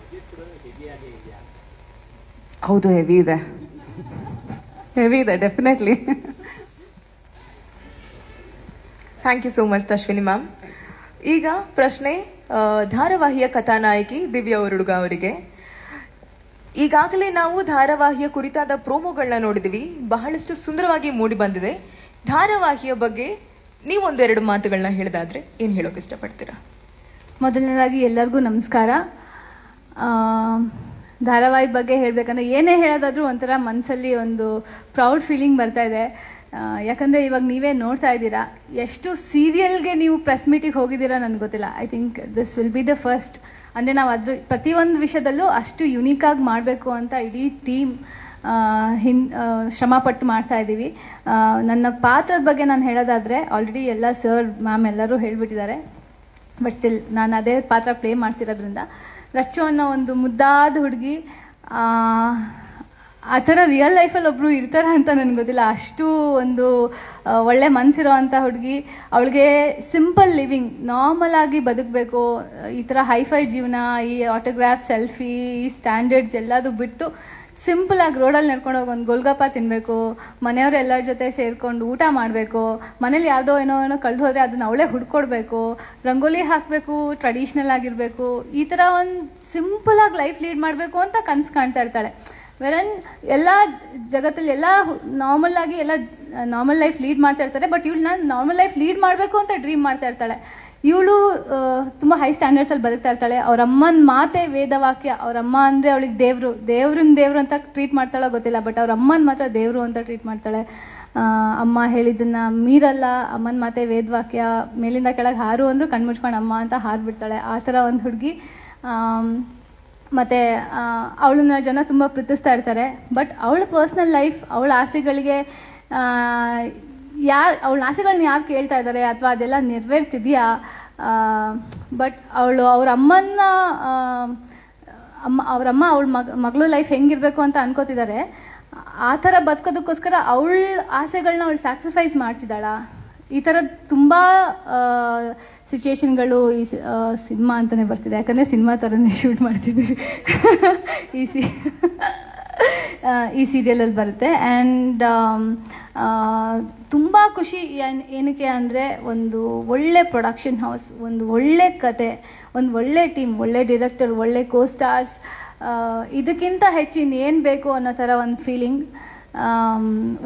ಹೌದು ಹೆವಿ ಇದೆ. ಹೆವಿ ಇದೆ definitely thank you so much ತಶ್ವಿನಿ ma'am ಈಗ ಪ್ರಶ್ನೆ ಧಾರಾವಾಹಿಯ ಕಥಾನಾಯಕಿ ದಿವ್ಯ ಉರುಡುಗ ಅವರಿಗೆ. ಈಗಾಗಲೇ ನಾವು ಧಾರಾವಾಹಿಯ ಕುರಿತಾದ ಪ್ರೋಮೋಗಳನ್ನ ನೋಡಿದ್ವಿ. ಬಹಳಷ್ಟು ಸುಂದರವಾಗಿ ಮೂಡಿ ಬಂದಿದೆ. ಧಾರಾವಾಹಿಯ ಬಗ್ಗೆ ನೀವೊಂದೆರಡು ಮಾತುಗಳನ್ನ ಹೇಳಿದಾದ್ರೆ ಏನು ಹೇಳೋಕೆ ಇಷ್ಟಪಡ್ತೀರಾ? ಮೊದಲನೇದಾಗಿ ಎಲ್ಲರಿಗೂ ನಮಸ್ಕಾರ. ಧಾರಾವಾಹಿ ಬಗ್ಗೆ ಹೇಳಬೇಕಂದ್ರೆ ಏನೇ ಹೇಳೋದಾದ್ರೂ ಒಂಥರ ಮನಸ್ಸಲ್ಲಿ ಒಂದು ಪ್ರೌಡ್ ಫೀಲಿಂಗ್ ಬರ್ತಾ ಇದೆ. ಯಾಕಂದ್ರೆ ಇವಾಗ ನೀವೇ ನೋಡ್ತಾ ಇದ್ದೀರಾ, ಎಷ್ಟು ಸೀರಿಯಲ್ಗೆ ನೀವು ಪ್ರೆಸ್ ಮೀಟಿಗೆ ಹೋಗಿದ್ದೀರಾ ನನಗೆ ಗೊತ್ತಿಲ್ಲ. I think this will be the first ಅಂದರೆ ನಾವು ಅದ್ರ ಪ್ರತಿಯೊಂದು ವಿಷಯದಲ್ಲೂ ಅಷ್ಟು ಯುನೀಕಾಗಿ ಮಾಡಬೇಕು ಅಂತ ಇಡೀ ಟೀಮ್ ಹಿನ್ ಶ್ರಮಪಟ್ಟು ಮಾಡ್ತಾ ಇದ್ದೀವಿ. ನನ್ನ ಪಾತ್ರದ ಬಗ್ಗೆ ನಾನು ಹೇಳೋದಾದರೆ ಆಲ್ರೆಡಿ ಎಲ್ಲ ಸರ್ ಮ್ಯಾಮ್ ಎಲ್ಲರೂ ಹೇಳ್ಬಿಟ್ಟಿದ್ದಾರೆ. ಬಟ್ ಸ್ಟಿಲ್ ನಾನು ಅದೇ ಪಾತ್ರ ಪ್ಲೇ ಮಾಡ್ತಿರೋದ್ರಿಂದ, ರಚ್ಚು ಅನ್ನೋ ಒಂದು ಮುದ್ದಾದ ಹುಡುಗಿ ಆ ಥರ ರಿಯಲ್ ಲೈಫಲ್ಲಿ ಒಬ್ಬರು ಇರ್ತಾರ ಅಂತ ನನಗೆ ಗೊತ್ತಿಲ್ಲ. ಅಷ್ಟು ಒಂದು ಒಳ್ಳೆ ಮನಸ್ಸಿರೋ ಅಂಥ ಹುಡುಗಿ. ಅವಳಿಗೆ ಸಿಂಪಲ್ ಲಿವಿಂಗ್ ನಾರ್ಮಲ್ ಆಗಿ ಬದುಕಬೇಕು. ಈ ಥರ ಹೈಫೈ ಜೀವನ, ಈ ಆಟೋಗ್ರಾಫ್ ಸೆಲ್ಫಿ ಈ ಸ್ಟ್ಯಾಂಡರ್ಡ್ಸ್ ಎಲ್ಲದು ಬಿಟ್ಟು ಸಿಂಪಲ್ ಆಗಿ ರೋಡಲ್ಲಿ ನಡ್ಕೊಂಡು ಹೋಗಿ ಒಂದು ಗೋಲ್ಗಪ್ಪ ತಿನ್ನಬೇಕು ಮನೆಯವ್ರ ಎಲ್ಲರ ಜೊತೆ ಸೇರಿಕೊಂಡು ಊಟ ಮಾಡಬೇಕು. ಮನೇಲಿ ಯಾವುದೋ ಏನೋ ಏನೋ ಕಳೆದು ಹೋದರೆ ಅದನ್ನ ಅವಳೇ ಹುಡ್ಕೊಡ್ಬೇಕು. ರಂಗೋಲಿ ಹಾಕಬೇಕು ಟ್ರೆಡಿಷ್ನಲ್ ಆಗಿರಬೇಕು. ಈ ಥರ ಒಂದು ಸಿಂಪಲ್ ಆಗಿ ಲೈಫ್ ಲೀಡ್ ಮಾಡಬೇಕು ಅಂತ ಕನ್ಸು ಕಾಣ್ತಾ ಇರ್ತಾಳೆ. ವೆರನ್ ಎಲ್ಲ ಜಗತ್ತಲ್ಲಿ ಎಲ್ಲ ನಾರ್ಮಲ್ ಆಗಿ ಎಲ್ಲ ನಾರ್ಮಲ್ ಲೈಫ್ ಲೀಡ್ ಮಾಡ್ತಾ ಇರ್ತಾರೆ ಬಟ್ ಇವಳು ನಾನು ನಾರ್ಮಲ್ ಲೈಫ್ ಲೀಡ್ ಮಾಡಬೇಕು ಅಂತ ಡ್ರೀಮ್ ಮಾಡ್ತಾ ಇರ್ತಾಳೆ. ಇವಳು ತುಂಬ ಹೈ ಸ್ಟ್ಯಾಂಡರ್ಡ್ಸಲ್ಲಿ ಬದುಕ್ತಾ ಇರ್ತಾಳೆ. ಅವ್ರ ಅಮ್ಮನ ಮಾತೆ ವೇದವಾಕ್ಯ ಅವ್ರ ಅಮ್ಮ ಅಂದರೆ ಅವಳಿಗೆ ದೇವರು, ದೇವ್ರನ್ನ ದೇವ್ರು ಅಂತ ಟ್ರೀಟ್ ಮಾಡ್ತಾಳೋ ಗೊತ್ತಿಲ್ಲ ಬಟ್ ಅವ್ರ ಅಮ್ಮನ ಮಾತ್ರ ದೇವರು ಅಂತ ಟ್ರೀಟ್ ಮಾಡ್ತಾಳೆ. ಅಮ್ಮ ಹೇಳಿದ್ದನ್ನ ಮೀರಲ್ಲ, ಅಮ್ಮನ ಮಾತೆ ವೇದವಾಕ್ಯ, ಮೇಲಿಂದ ಕೆಳಗೆ ಹಾರು ಅಂದ್ರು ಕಣ್ಮುಚ್ಕೊಂಡು ಅಮ್ಮ ಅಂತ ಹಾರ್ಬಿಡ್ತಾಳೆ. ಆ ಥರ ಒಂದು ಹುಡುಗಿ ಮತ್ತು ಅವಳನ್ನ ಜನ ತುಂಬ ಪ್ರೀತಿಸ್ತಾ ಇರ್ತಾರೆ. ಬಟ್ ಅವಳ ಪರ್ಸ್ನಲ್ ಲೈಫ್ ಅವಳ ಆಸೆಗಳಿಗೆ ಯಾರು ಅವಳ ಆಸೆಗಳನ್ನ ಯಾರು ಕೇಳ್ತಾ ಇದ್ದಾರೆ ಅಥವಾ ಅದೆಲ್ಲ ನೆರವೇರ್ತಿದೆಯಾ? ಬಟ್ ಅವಳು ಅವ್ರ ಅಮ್ಮನ್ನ ಆ, ಅಮ್ಮ ಅವರಮ್ಮ ಅವಳ ಮಗ ಮಗಳು ಲೈಫ್ ಹೆಂಗಿರಬೇಕು ಅಂತ ಅನ್ಕೋತಿದ್ದಾರೆ. ಆ ಥರ ಬದುಕೋದಕ್ಕೋಸ್ಕರ ಅವಳ ಆಸೆಗಳನ್ನ ಅವಳು ಸ್ಯಾಕ್ರಿಫೈಸ್ ಮಾಡ್ತಿದ್ದಾಳ? ಈ ಥರದ ತುಂಬ ಸಿಚುಯೇಷನ್ಗಳು ಈ ಸಿನಿಮಾ ಅಂತಲೇ ಬರ್ತಿದೆ. ಯಾಕಂದರೆ ಸಿನಿಮಾ ಥರನೇ ಶೂಟ್ [LAUGHS] ಮಾಡ್ತಿದ್ದೀವಿ ಈ ಸಿ ಈ ಸೀರಿಯಲಲ್ಲಿ ಬರುತ್ತೆ. ಆ್ಯಂಡ್ ತುಂಬ ಖುಷಿ ಏನ್- ಏನಕ್ಕೆ ಅಂದರೆ ಒಂದು ಒಳ್ಳೆ ಪ್ರೊಡಕ್ಷನ್ ಹೌಸ್ ಒಂದು ಒಳ್ಳೆ ಕತೆ, ಒಂದು ಒಳ್ಳೆ ಟೀಮ್ ಒಳ್ಳೆ ಡಿರೆಕ್ಟರ್ ಒಳ್ಳೆ ಕೋ ಸ್ಟಾರ್ಸ್ ಇದಕ್ಕಿಂತ ಹೆಚ್ಚಿನ ಏನು ಬೇಕು ಅನ್ನೋ ಥರ ಒಂದು ಫೀಲಿಂಗ್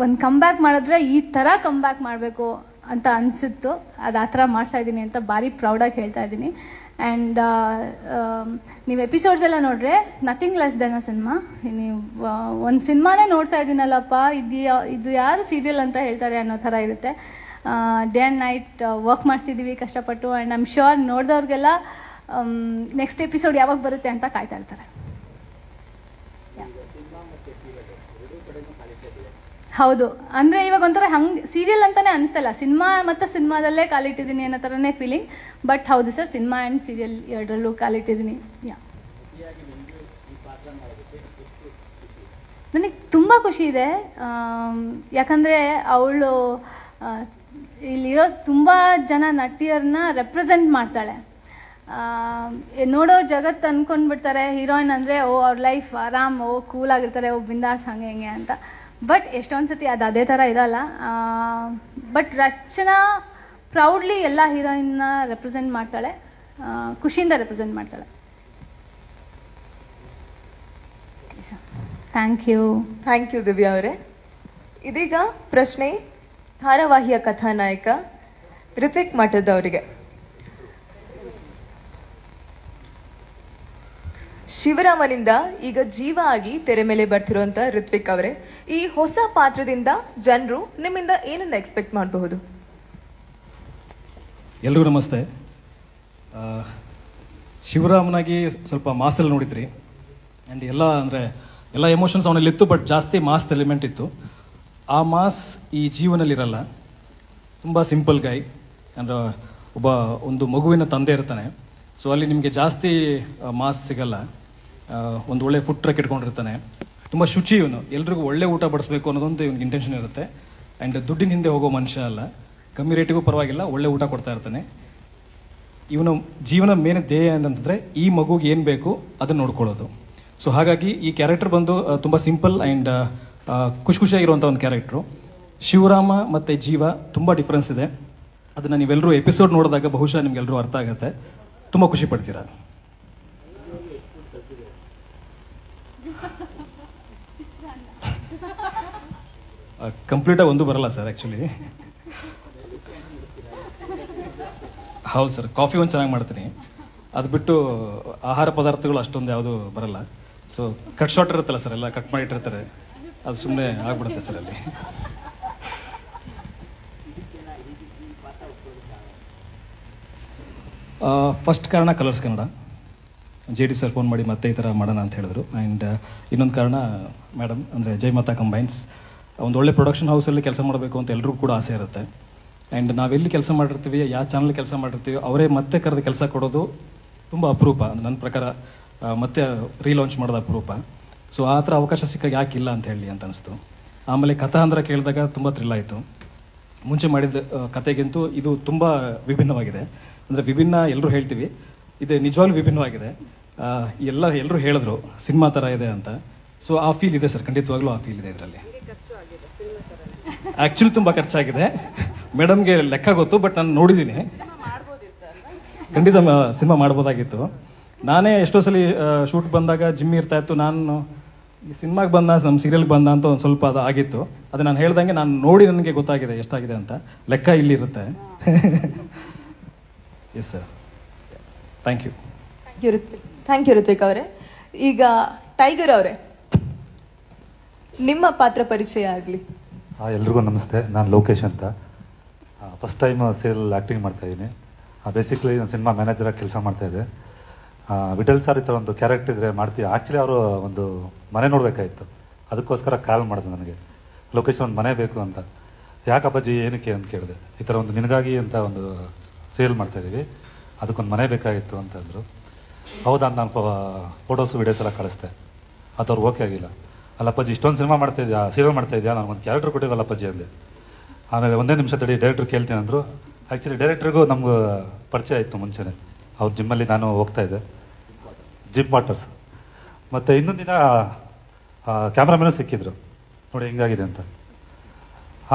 ಒಂದು ಕಮ್ಬ್ಯಾಕ್ ಮಾಡಿದ್ರೆ ಈ ಥರ ಕಮ್ಬ್ಯಾಕ್ ಮಾಡಬೇಕು ಅಂತ ಅನಿಸಿತ್ತು. ಅದು ಆ ಥರ ಮಾಡ್ತಾ ಇದ್ದೀನಿ ಅಂತ ಭಾರಿ ಪ್ರೌಡಾಗಿ ಹೇಳ್ತಾ ಇದ್ದೀನಿ. ಆ್ಯಂಡ್ ನೀವು ಎಪಿಸೋಡ್ಸ್ ಎಲ್ಲ ನೋಡ್ರೆ nothing less than a cinema ನೀವು ಒಂದು ಸಿನಿಮಾನೇ ನೋಡ್ತಾ ಇದ್ದೀನಲ್ಲಪ್ಪ, ಇದು ಇದು ಯಾರು ಸೀರಿಯಲ್ ಅಂತ ಹೇಳ್ತಾರೆ ಅನ್ನೋ ಥರ ಇರುತ್ತೆ. ಡೇ ಆ್ಯಂಡ್ ನೈಟ್ ವರ್ಕ್ ಮಾಡ್ತಿದ್ದೀವಿ ಕಷ್ಟಪಟ್ಟು ಆ್ಯಂಡ್ ಐಮ್ ಶ್ಯೂರ್ ನೋಡಿದವ್ರಿಗೆಲ್ಲ ನೆಕ್ಸ್ಟ್ ಎಪಿಸೋಡ್ ಯಾವಾಗ ಬರುತ್ತೆ ಅಂತ ಕಾಯ್ತಾ ಇರ್ತಾರೆ. ಹೌದು. ಅಂದ್ರೆ ಇವಾಗ ಒಂಥರ ಹಂಗ್ ಸೀರಿಯಲ್ ಅಂತಾನೆ ಅನಿಸ್ತಲ್ಲ. ಸಿನಿಮಾ ಮತ್ತೆ ಸಿನಿಮಾದಲ್ಲೇ ಕಾಲಿಟ್ಟಿದ್ದೀನಿ ಅನ್ನೋ ಥರನೇ ಫೀಲಿಂಗ್ ಬಟ್ ಹೌದು ಸರ್ ಸಿನಿಮಾ ಆ್ಯಂಡ್ ಸೀರಿಯಲ್ ಎರಡರಲ್ಲೂ ಕಾಲಿಟ್ಟಿದ್ದೀನಿ ಯಾ ನನಗೆ ತುಂಬ ಖುಷಿ ಇದೆ. ಯಾಕಂದ್ರೆ ಅವಳು ಇಲ್ಲಿರೋ ತುಂಬ ಜನ ನಟಿಯರನ್ನ ರೆಪ್ರೆಸೆಂಟ್ ಮಾಡ್ತಾಳೆ. ನೋಡೋ ಜಗತ್ತು ಅನ್ಕೊಂಡ್ಬಿಡ್ತಾರೆ. ಹೀರೋಯಿನ್ ಅಂದರೆ, ಓ, ಅವ್ರ ಲೈಫ್ ಆರಾಮ್, ಓ ಕೂಲ್ ಆಗಿರ್ತಾರೆ. ಓ, ಬಿಂದಾಸ್ ಹಂಗೆ ಹಿಂಗೆ ಅಂತ. ಬಟ್ ಎಷ್ಟೊಂದು ಸತಿ ಅದು ಅದೇ ಥರ ಇರಲ್ಲ. ಬಟ್ ರಚನಾ ಪ್ರೌಡ್ಲಿ ಎಲ್ಲ ಹೀರೋಯಿನ್ನ ರೆಪ್ರೆಸೆಂಟ್ ಮಾಡ್ತಾಳೆ. ಖುಷಿಯಿಂದ ರೆಪ್ರೆಸೆಂಟ್ ಮಾಡ್ತಾಳೆ. Thank you thank you Divya ಅವರೇ. ಇದೀಗ ಪ್ರಶ್ನೆ, ಧಾರಾವಾಹಿಯ ಕಥಾನಾಯಕ ಋತ್ವಿಕ್ ಮಠದ್ ಶಿವರಾಮನಿಂದ ಈಗ ಜೀವ ಆಗಿ ತೆರೆ ಮೇಲೆ ಬರ್ತಿರುವಂತ ಋತ್ವಿಕ್ ಅವರೇ, ಈ ಹೊಸ ಪಾತ್ರದಿಂದ ಜನರು ನಿಮ್ಮಿಂದ ಏನನ್ನ ಎಕ್ಸ್ಪೆಕ್ಟ್ ಮಾಡಬಹುದು? ಎಲ್ರಿಗೂ ನಮಸ್ತೆ. ಶಿವರಾಮನಾಗಿ ಸ್ವಲ್ಪ ಮಾಸಲ್ಲಿ ನೋಡಿದ್ರಿ. ಆ್ಯಂಡ್ ಎಲ್ಲ ಅಂದರೆ, ಎಲ್ಲ ಎಮೋಷನ್ಸ್ ಅವನಲ್ಲಿತ್ತು ಬಟ್ ಜಾಸ್ತಿ ಮಾಸ್ ಎಲಿಮೆಂಟ್ ಇತ್ತು. ಆ ಮಾಸ್ ಈ ಜೀವನಲ್ಲಿರಲ್ಲ. ತುಂಬ ಸಿಂಪಲ್ ಗಾಯ್ ಅಂದರೆ ಒಬ್ಬ ಒಂದು ಮಗುವಿನ ತಂದೆ ಇರ್ತಾನೆ. ಸೊ ಅಲ್ಲಿ ನಿಮಗೆ ಜಾಸ್ತಿ ಮಾಸ್ ಸಿಗಲ್ಲ. ಒಂದು ಒಳ್ಳೆ ಫುಡ್ ಟ್ರಕ್ ಇಟ್ಕೊಂಡಿರ್ತಾನೆ. ತುಂಬ ಶುಚಿ ಇವನು. ಎಲ್ರಿಗೂ ಒಳ್ಳೆ ಊಟ ಬಡಿಸ್ಬೇಕು ಅನ್ನೋದೊಂದು ಇವನಿಗೆ ಇಂಟೆನ್ಷನ್ ಇರುತ್ತೆ. ಆ್ಯಂಡ್ ದುಡ್ಡಿನ ಹಿಂದೆ ಹೋಗೋ ಮನುಷ್ಯ ಅಲ್ಲ. ಕಮ್ಮಿ ರೇಟಿಗೂ ಪರವಾಗಿಲ್ಲ, ಒಳ್ಳೆ ಊಟ ಕೊಡ್ತಾ ಇರ್ತಾನೆ. ಇವನ ಜೀವನ ಮೇನ್ ಧ್ಯೇಯ ಏನಂತಂದರೆ ಈ ಮಗುಗೆ ಏನು ಬೇಕು ಅದನ್ನು ನೋಡ್ಕೊಳ್ಳೋದು. ಸೊ ಹಾಗಾಗಿ ಈ ಕ್ಯಾರೆಕ್ಟರ್ ಬಂದು ತುಂಬ ಸಿಂಪಲ್ ಆ್ಯಂಡ್ ಖುಷಿ ಖುಷಿಯಾಗಿರುವಂಥ ಒಂದು ಕ್ಯಾರೆಕ್ಟ್ರು ಶಿವರಾಮ ಮತ್ತು ಜೀವ ತುಂಬ ಡಿಫ್ರೆನ್ಸ್ ಇದೆ. ಅದನ್ನು ನೀವೆಲ್ಲರೂ ಎಪಿಸೋಡ್ ನೋಡಿದಾಗ ಬಹುಶಃ ನಿಮಗೆಲ್ಲರೂ ಅರ್ಥ ಆಗುತ್ತೆ. ತುಂಬ ಖುಷಿ ಪಡ್ತೀರಾ? ಕಂಪ್ಲೀಟಾಗಿ ಒಂದು ಬರಲ್ಲ ಸರ್ ಆ್ಯಕ್ಚುಲಿ ಹೌದು ಸರ್, ಕಾಫಿ ಒಂದು ಚೆನ್ನಾಗಿ ಮಾಡ್ತೀನಿ. ಅದು ಬಿಟ್ಟು ಆಹಾರ ಪದಾರ್ಥಗಳು ಅಷ್ಟೊಂದು ಯಾವುದು ಬರಲ್ಲ. ಸೊ ಕಟ್ ಶಾರ್ಟ್ ಇರುತ್ತಲ್ಲ ಸರ್, ಎಲ್ಲ ಕಟ್ ಮಾಡಿಟ್ಟಿರ್ತಾರೆ. ಅದು ಸುಮ್ಮನೆ ಆಗ್ಬಿಡುತ್ತೆ ಸರ್ ಅಲ್ಲಿ. ಫಸ್ಟ್ ಕಾರಣ Colors Kannada. J D sir phone ಮಾಡಿ ಮತ್ತೆ ಈ ಥರ ಮಾಡೋಣ ಅಂತ ಹೇಳಿದ್ರು. ಆ್ಯಂಡ್ ಇನ್ನೊಂದು ಕಾರಣ ಮೇಡಮ್ ಅಂದರೆ ಜಯಮಾತಾ ಕಂಬೈನ್ಸ್ ಒಂದು ಒಳ್ಳೆ ಪ್ರೊಡಕ್ಷನ್ ಹೌಸಲ್ಲಿ ಕೆಲಸ ಮಾಡಬೇಕು ಅಂತ ಎಲ್ಲರಿಗೂ ಕೂಡ ಆಸೆ ಇರುತ್ತೆ. ಆ್ಯಂಡ್ ನಾವೆಲ್ಲಿ ಕೆಲಸ ಮಾಡಿರ್ತೀವಿ, ಯಾವ ಚಾನಲ್ ಕೆಲಸ ಮಾಡಿರ್ತೀವಿ, ಅವರೇ ಮತ್ತೆ ಕರೆದು ಕೆಲಸ ಕೊಡೋದು ತುಂಬ ಅಪರೂಪ. ನನ್ನ ಪ್ರಕಾರ ಮತ್ತೆ ರೀಲಾಂಚ್ ಮಾಡೋದು ಅಪರೂಪ. ಸೊ ಆ ಥರ ಅವಕಾಶ ಸಿಕ್ಕಾಗ ಯಾಕೆ ಇಲ್ಲ ಅಂತ ಹೇಳಿ ಅಂತ ಅನಿಸ್ತು. ಆಮೇಲೆ ಕಥಾ ಅಂದ್ರೆ ಕೇಳಿದಾಗ ತುಂಬ ಥ್ರಿಲ್ ಆಯಿತು. ಮುಂಚೆ ಮಾಡಿದ ಕತೆಗಿಂತೂ ಇದು ತುಂಬ ವಿಭಿನ್ನವಾಗಿದೆ. ಅಂದರೆ ವಿಭಿನ್ನ ಎಲ್ಲರೂ ಹೇಳ್ತೀವಿ, ಇದು ನಿಜವಾಗ್ಲೂ ವಿಭಿನ್ನವಾಗಿದೆ. ಎಲ್ಲ ಎಲ್ಲರೂ ಹೇಳಿದ್ರು, ಸಿನಿಮಾ ಥರ ಇದೆ ಅಂತ. ಸೊ ಆ ಫೀಲ್ ಇದೆ ಸರ್, ಖಂಡಿತವಾಗ್ಲೂ ಆ ಫೀಲ್ ಇದೆ ಇದರಲ್ಲಿ. ಆ್ಯಕ್ಚುಲಿ ತುಂಬ ಖರ್ಚಾಗಿದೆ. ಮೇಡಮ್ಗೆ ಲೆಕ್ಕ ಗೊತ್ತು ಬಟ್ ನಾನು ನೋಡಿದ್ದೀನಿ. ಖಂಡಿತ ಸಿನಿಮಾ ಮಾಡ್ಬೋದಾಗಿತ್ತು. ನಾನೇ ಎಷ್ಟೋ ಸಲ ಶೂಟ್ ಬಂದಾಗ ಜಿಮ್ ಇರ್ತಾ ಇತ್ತು. ನಾನು ಈ ಸಿನಿಮಾಗೆ ಬಂದ ನಮ್ಮ ಸೀರಿಯಲ್ಗೆ ಬಂದ ಅಂತ ಒಂದು ಸ್ವಲ್ಪ ಅದು ಆಗಿತ್ತು. ಅದು ನಾನು ಹೇಳ್ದಂಗೆ ನಾನು ನೋಡಿ ನನಗೆ ಗೊತ್ತಾಗಿದೆ, ಎಷ್ಟಾಗಿದೆ ಅಂತ. ಲೆಕ್ಕ ಇಲ್ಲಿರುತ್ತೆ. Yes sir thank you thank you Rithvik thank you Rithvik ಅವರೇ. ಈಗ ಟೈಗರ್ ಅವರೇ, ನಿಮ್ಮ ಪಾತ್ರ ಪರಿಚಯ ಆಗಲಿ. ಎಲ್ರಿಗೂ ನಮಸ್ತೆ. ನಾನು ಲೋಕೇಶ್ ಅಂತ. ಫಸ್ಟ್ ಟೈಮ್ ಸೀರಿಯಲ್ ಆ್ಯಕ್ಟಿಂಗ್ ಮಾಡ್ತಾಯಿದ್ದೀನಿ ಬೇಸಿಕ್ಲಿ ನಾನು ಸಿನಿಮಾ ಮ್ಯಾನೇಜರಾಗಿ ಕೆಲಸ ಮಾಡ್ತಾಯಿದ್ದೆ ವಿಠಲ್ ಸರ್ ಈ ಥರ ಒಂದು ಕ್ಯಾರೆಕ್ಟರ್ ಇದ್ರೆ ಮಾಡ್ತೀವಿ ಆ್ಯಕ್ಚುಲಿ ಅವರು ಒಂದು ಮನೆ ನೋಡಬೇಕಾಗಿತ್ತು ಅದಕ್ಕೋಸ್ಕರ ಕಾಲ್ ಮಾಡಿದೆ ನನಗೆ. ಲೊಕೇಶನ್ ಒಂದು ಮನೆ ಬೇಕು ಅಂತ. ಯಾಕಪ್ಪಾಜಿ ಏನಕ್ಕೆ ಅಂತ ಕೇಳಿದೆ. ಈ ಥರ ಒಂದು ನಿನಗಾಗಿ ಅಂತ ಒಂದು ಸೇಲ್ ಮಾಡ್ತಾಯಿದ್ದೀವಿ ಅದಕ್ಕೊಂದು ಮನೆ ಬೇಕಾಗಿತ್ತು ಅಂತಂದರು ಹೌದಾ, ನಾನು ಫೋಟೋಸು ವೀಡಿಯೋಸ್ ಎಲ್ಲ ಕಳಿಸ್ದೆ. ಅದು ಅವ್ರಿಗೆ ಓಕೆ ಆಗಿಲ್ಲ. ಅಲ್ಲಪ್ಪಾಜಿ, ಇಷ್ಟೊಂದು ಸಿನಿಮಾ ಮಾಡ್ತಾ ಇದೆಯಾ? ಸೀರಿಯಲ್ ಮಾಡ್ತಾ ಇದೆಯಾ? ನಾನು ಒಂದು ಕ್ಯಾರೆಕ್ಟರ್ ಕೊಟ್ಟಿದ್ದಲ್ಲಪ್ಪಾಜಿ ಅಂದೆ ಆಮೇಲೆ ಒಂದೇ ನಿಮಿಷ ತಡಿ ಡೈರೆಕ್ಟ್ರ್ ಕೇಳ್ತೀನಿ ಅಂದರು. ಆ್ಯಕ್ಚುಲಿ ಡೈರೆಕ್ಟ್ರಿಗೂ ನಮ್ಗೆ ಪರಿಚಯ ಆಯಿತು ಮುಂಚೆನೇ. ಅವ್ರ ಜಿಮ್ಮಲ್ಲಿ ನಾನು ಹೋಗ್ತಾ ಇದ್ದೆ. ಜಿಮ್ ವಾಟರ್ಸ್ ಮತ್ತು ಇನ್ನೊಂದು ದಿನ ಕ್ಯಾಮ್ರಾಮೇನೂ ಸಿಕ್ಕಿದ್ರು. ನೋಡಿ ಹಿಂಗಾಗಿದೆ ಅಂತ.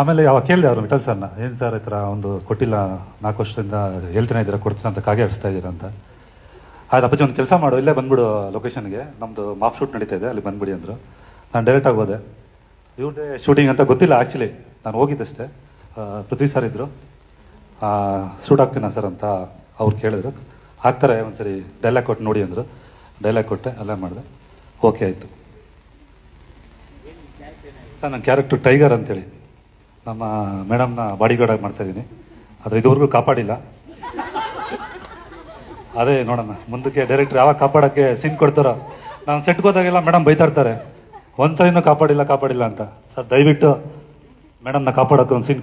ಆಮೇಲೆ ಅವಾಗ ಕೇಳಿದೆ ಅವರು ಮಿಟಲ್ ಸರ್ನ, ಏನು ಸರ್ ಈ ಥರ ಒಂದು ಕೊಟ್ಟಿಲ್ಲ, ನಾಲ್ಕು ವರ್ಷದಿಂದ ಹೇಳ್ತಾನೆ ಇದ್ದೀರಾ, ಕೊಡ್ತೀನಿ ಅಂತ ಕಾಗೆ ಹರಿಸ್ತಾ ಇದ್ದೀರಾ ಅಂತ. ಆಯ್ತು ಅಪ್ಪಾಜಿ, ಒಂದು ಕೆಲಸ ಮಾಡು, ಇಲ್ಲೇ ಬಂದ್ಬಿಡು ಲೊಕೇಶನ್ಗೆ ನಮ್ಮದು ಮಾಪ್ ಶೂಟ್ ನಡೀತಾ ಇದೆ, ಅಲ್ಲಿ ಬಂದ್ಬಿಡಿ ಅಂದರು. ನಾನು ಡೈರೆಕ್ಟಾಗಿ ಹೋದೆ. ಡೇ ಶೂಟಿಂಗ್ ಅಂತ ಗೊತ್ತಿಲ್ಲ ಆ್ಯಕ್ಚುಲಿ ನಾನು ಹೋಗಿದ್ದಷ್ಟೇ. ಪೃಥ್ವಿ ಸರ್ ಇದ್ದರು ಶೂಟ್ ಆಗ್ತೀನ ಸರ್ ಅಂತ ಅವ್ರು ಕೇಳಿದ್ರು. ಹಾಕ್ತಾರೆ, ಒಂದ್ಸರಿ ಡೈಲಾಗ್ ಕೊಟ್ಟು ನೋಡಿ ಅಂದರು. ಡೈಲಾಗ್ ಕೊಟ್ಟೆ ಎಲ್ಲ ಮಾಡಿದೆ. ಓಕೆ ಆಯಿತು. ಸರ್ ನನ್ನ ಕ್ಯಾರೆಕ್ಟರ್ ಟೈಗರ್ ಅಂತೇಳಿ. ನಮ್ಮ ಮೇಡಮ್ನ ಬಾಡಿಗಾರ್ಡಾಗಿ ಮಾಡ್ತಾಯಿದ್ದೀನಿ ಆದರೆ ಇದುವರೆಗೂ ಕಾಪಾಡಿಲ್ಲ. ಅದೇ ನೋಡೋಣ, ಮುಂದಕ್ಕೆ ಡೈರೆಕ್ಟ್ರ್ ಯಾವಾಗ ಕಾಪಾಡೋಕ್ಕೆ ಸೀನ್ ಕೊಡ್ತಾರೋ. ನಾನು ಸೆಟ್ಗೋದಾಗೆಲ್ಲ ಮೇಡಮ್ ಬೈತಾ ಇರ್ತಾರೆ. ಒಂದ್ಸರಿನೂ ಕಾಪಾಡಿಲ್ಲ ಕಾಪಾಡಿಲ್ಲ ಅಂತ. ಸರ್, ದಯವಿಟ್ಟು ಮೇಡಮ್ನ ಕಾಪಾಡೋಕೆ ಒಂದು ಸೀನ್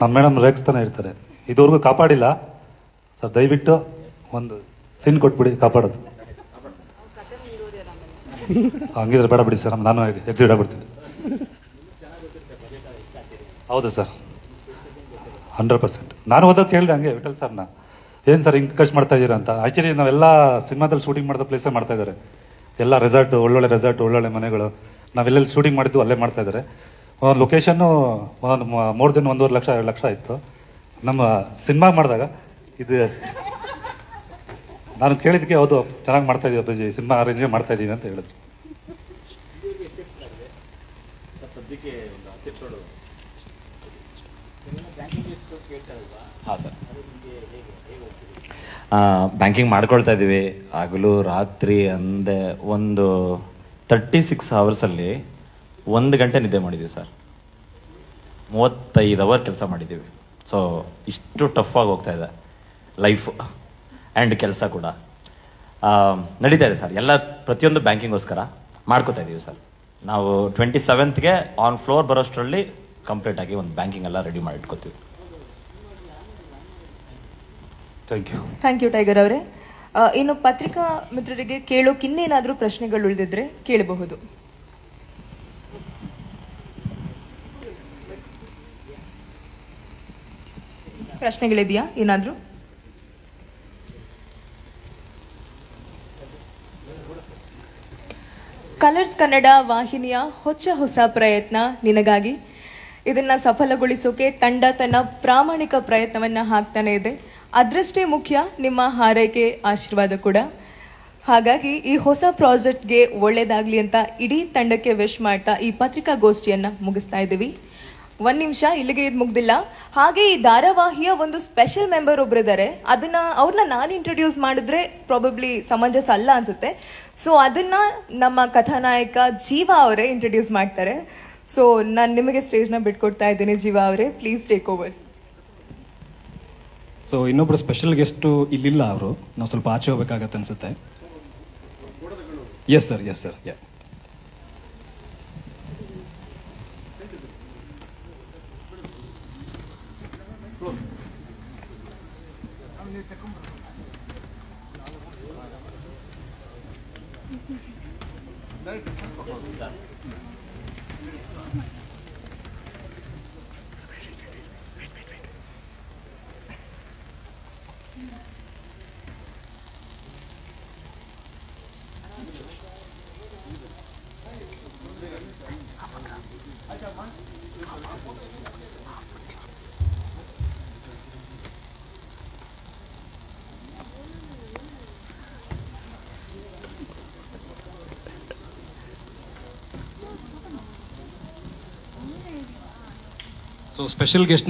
ನಮ್ಮ ಮೇಡಮ್ ರೇಗಿಸ್ತಾನೆ ಇರ್ತಾರೆ. ಇದುವರೆಗೂ ಕಾಪಾಡಿಲ್ಲ. ಸರ್, ದಯವಿಟ್ಟು ಒಂದು ಸೀನ್ ಕೊಟ್ಬಿಡಿ, ಕಾಪಾಡೋದು. ಹಂಗಿದ್ರೆ ಬೇಡ ಬಿಡಿ ಸರ್ ನಾನು ಎಕ್ಸಿಟ್ ಆಗ್ಬಿಡ್ತೀನಿ. ಹೌದು ಸರ್. Hundred percent. ನಾನು ಓದೋಕೆ ಕೇಳಿದೆ ಹಂಗೆ ವಿಠಲ್ ಸರ್ನ. ಏನು ಸರ್ ಹಿಂಗೆ ಖರ್ಚು ಮಾಡ್ತಾ ಇದ್ದೀರಾ ಅಂತ? ಆ್ಯಕ್ಚುಲಿ ನಾವೆಲ್ಲ ಸಿನಿಮಾದಲ್ಲಿ ಶೂಟಿಂಗ್ ಮಾಡಿದ ಪ್ಲೇಸೇ ಮಾಡ್ತಾ ಇದ್ದಾರೆ ಎಲ್ಲ ರೆಸಾರ್ಟ್ ಒಳ್ಳೊಳ್ಳೆ ರೆಸಾರ್ಟ್ ಒಳ್ಳೊಳ್ಳೆ ಮನೆಗಳು. ನಾವೆಲ್ಲೆಲ್ಲಿ ಶೂಟಿಂಗ್ ಮಾಡಿದ್ದು ಅಲ್ಲೇ ಮಾಡ್ತಾ ಇದ್ದಾರೆ ಲೊಕೇಶನ್ನು ಒಂದು ಮೋರ್ ದೆನ್ ಒಂದೂವರೆ ಲಕ್ಷ ಎರಡು ಲಕ್ಷ ಇತ್ತು. ನಮ್ಮ ಸಿನಿಮಾ ಮಾಡಿದಾಗ ಇದು ನಾನು ಕೇಳಿದ್ದಕ್ಕೆ ಹೌದು ಚೆನ್ನಾಗಿ ಮಾಡ್ತಾ ಇದ್ದೀವಿ ಅಪ್ಪಾಜಿ ಸಿನಿಮಾ ಅರೇಂಜ್ ಮಾಡ್ತಾ ಇದ್ದೀನಿ ಅಂತ ಹೇಳಿದ್ರು. ಹಾಂ ಸರ್. ಬ್ಯಾಂಕಿಂಗ್ ಮಾಡ್ಕೊಳ್ತಾ ಇದ್ದೀವಿ. ಆಗಲೂ ರಾತ್ರಿ ಅಂದೆ ಒಂದು ತರ್ಟಿ ಸಿಕ್ಸ್ ಅವರ್ಸಲ್ಲಿ ಒಂದು ಗಂಟೆ ನಿದ್ದೆ ಮಾಡಿದ್ದೀವಿ ಸರ್. ಮೂವತ್ತೈದು ಅವರ್ ಕೆಲಸ ಮಾಡಿದ್ದೀವಿ. ಸೊ ಇಷ್ಟು ಟಫ್ ಆಗಿ ಹೋಗ್ತಾ ಇದೆ ಲೈಫ್ ಆ್ಯಂಡ್ ಕೆಲಸ ಕೂಡ. ನಡೀತಾ ಇದೆ ಸರ್. ಎಲ್ಲ ಪ್ರತಿಯೊಂದು ಬ್ಯಾಂಕಿಂಗೋಸ್ಕರ ಮಾಡ್ಕೋತಾ ಇದ್ದೀವಿ ಸರ್. ನಾವು ಟ್ವೆಂಟಿ ಸೆವೆಂತ್ಗೆ ಆನ್ ಫ್ಲೋರ್ ಬರೋಷ್ಟರಲ್ಲಿ ಕಂಪ್ಲೀಟ್ ಆಗಿ ಒಂದು ಬ್ಯಾಂಕಿಂಗ್ ಎಲ್ಲ ರೆಡಿ ಮಾಡಿ ಇಟ್ಕೋತೀವಿ thank you thank you tiger ಅವರೇ. ಇನ್ನು ಪತ್ರಿಕಾ ಮಿತ್ರರಿಗೆ ಕೇಳೋಕೆ ಇನ್ನೇನಾದರೂ ಪ್ರಶ್ನೆಗಳು ಉಳಿದಿದ್ರೆ ಕೇಳಬಹುದು. ಪ್ರಶ್ನೆಗಳಿದೆಯಾ? ಏನಾದರೂ? ಕಲರ್ಸ್ ಕನ್ನಡ ವಾಹಿನಿಯ ಹೊಚ್ಚ ಹೊಸ ಪ್ರಯತ್ನ ನಿನಗಾಗಿ. ಇದನ್ನ ಸಫಲಗೊಳಿಸೋಕೆ ತಂಡ ತನ್ನ ಪ್ರಾಮಾಣಿಕ ಪ್ರಯತ್ನವನ್ನ ಹಾಕ್ತಾನೆ ಇದೆ. ಅದರಷ್ಟೇ ಮುಖ್ಯ, ನಿಮ್ಮ ಹಾರೈಕೆ ಆಶೀರ್ವಾದ ಕೂಡ. ಹಾಗಾಗಿ ಈ ಹೊಸ ಪ್ರಾಜೆಕ್ಟ್ಗೆ ಒಳ್ಳೆಯದಾಗಲಿ ಅಂತ ಇಡೀ ತಂಡಕ್ಕೆ ವಿಶ್ ಮಾಡ್ತಾ ಈ ಪತ್ರಿಕಾಗೋಷ್ಠಿಯನ್ನು ಮುಗಿಸ್ತಾ ಇದ್ದೀವಿ. ಒಂದು ನಿಮಿಷ, ಇಲ್ಲಿಗೆ ಇದು ಮುಗ್ದಿಲ್ಲ. ಹಾಗೆ ಈ ಧಾರಾವಾಹಿಯ ಒಂದು ಸ್ಪೆಷಲ್ ಮೆಂಬರ್ ಒಬ್ಬರಿದ್ದಾರೆ ಅದನ್ನ ಅವ್ರನ್ನ ನಾನು ಇಂಟ್ರೊಡ್ಯೂಸ್ ಮಾಡಿದ್ರೆ ಪ್ರಾಬಬ್ಲಿ ಸಮಂಜಸ ಅಲ್ಲ ಅನ್ಸುತ್ತೆ. ಸೊ ಅದನ್ನ ನಮ್ಮ ಕಥಾನಾಯಕ ಜೀವ ಅವರೇ ಇಂಟ್ರೊಡ್ಯೂಸ್ ಮಾಡ್ತಾರೆ. ಸೊ ನಾನು ನಿಮಗೆ ಸ್ಟೇಜ್ನ ಬಿಟ್ಕೊಡ್ತಾ ಇದ್ದೀನಿ ಜೀವ ಅವರೇ. ಪ್ಲೀಸ್ ಟೇಕ್ ಓವರ್ ಸೊ ಇನ್ನೊಬ್ಬರು ಸ್ಪೆಷಲ್ ಗೆಸ್ಟು ಇಲ್ಲಿಲ್ಲ ಅವರು. ನಾವು ಸ್ವಲ್ಪ ಆಚೆ ಹೋಗ್ಬೇಕಾಗತ್ತೆ ಅನ್ಸುತ್ತೆ. Yes sir yes sir yeah so special ಗೆಸ್ಟ್ನ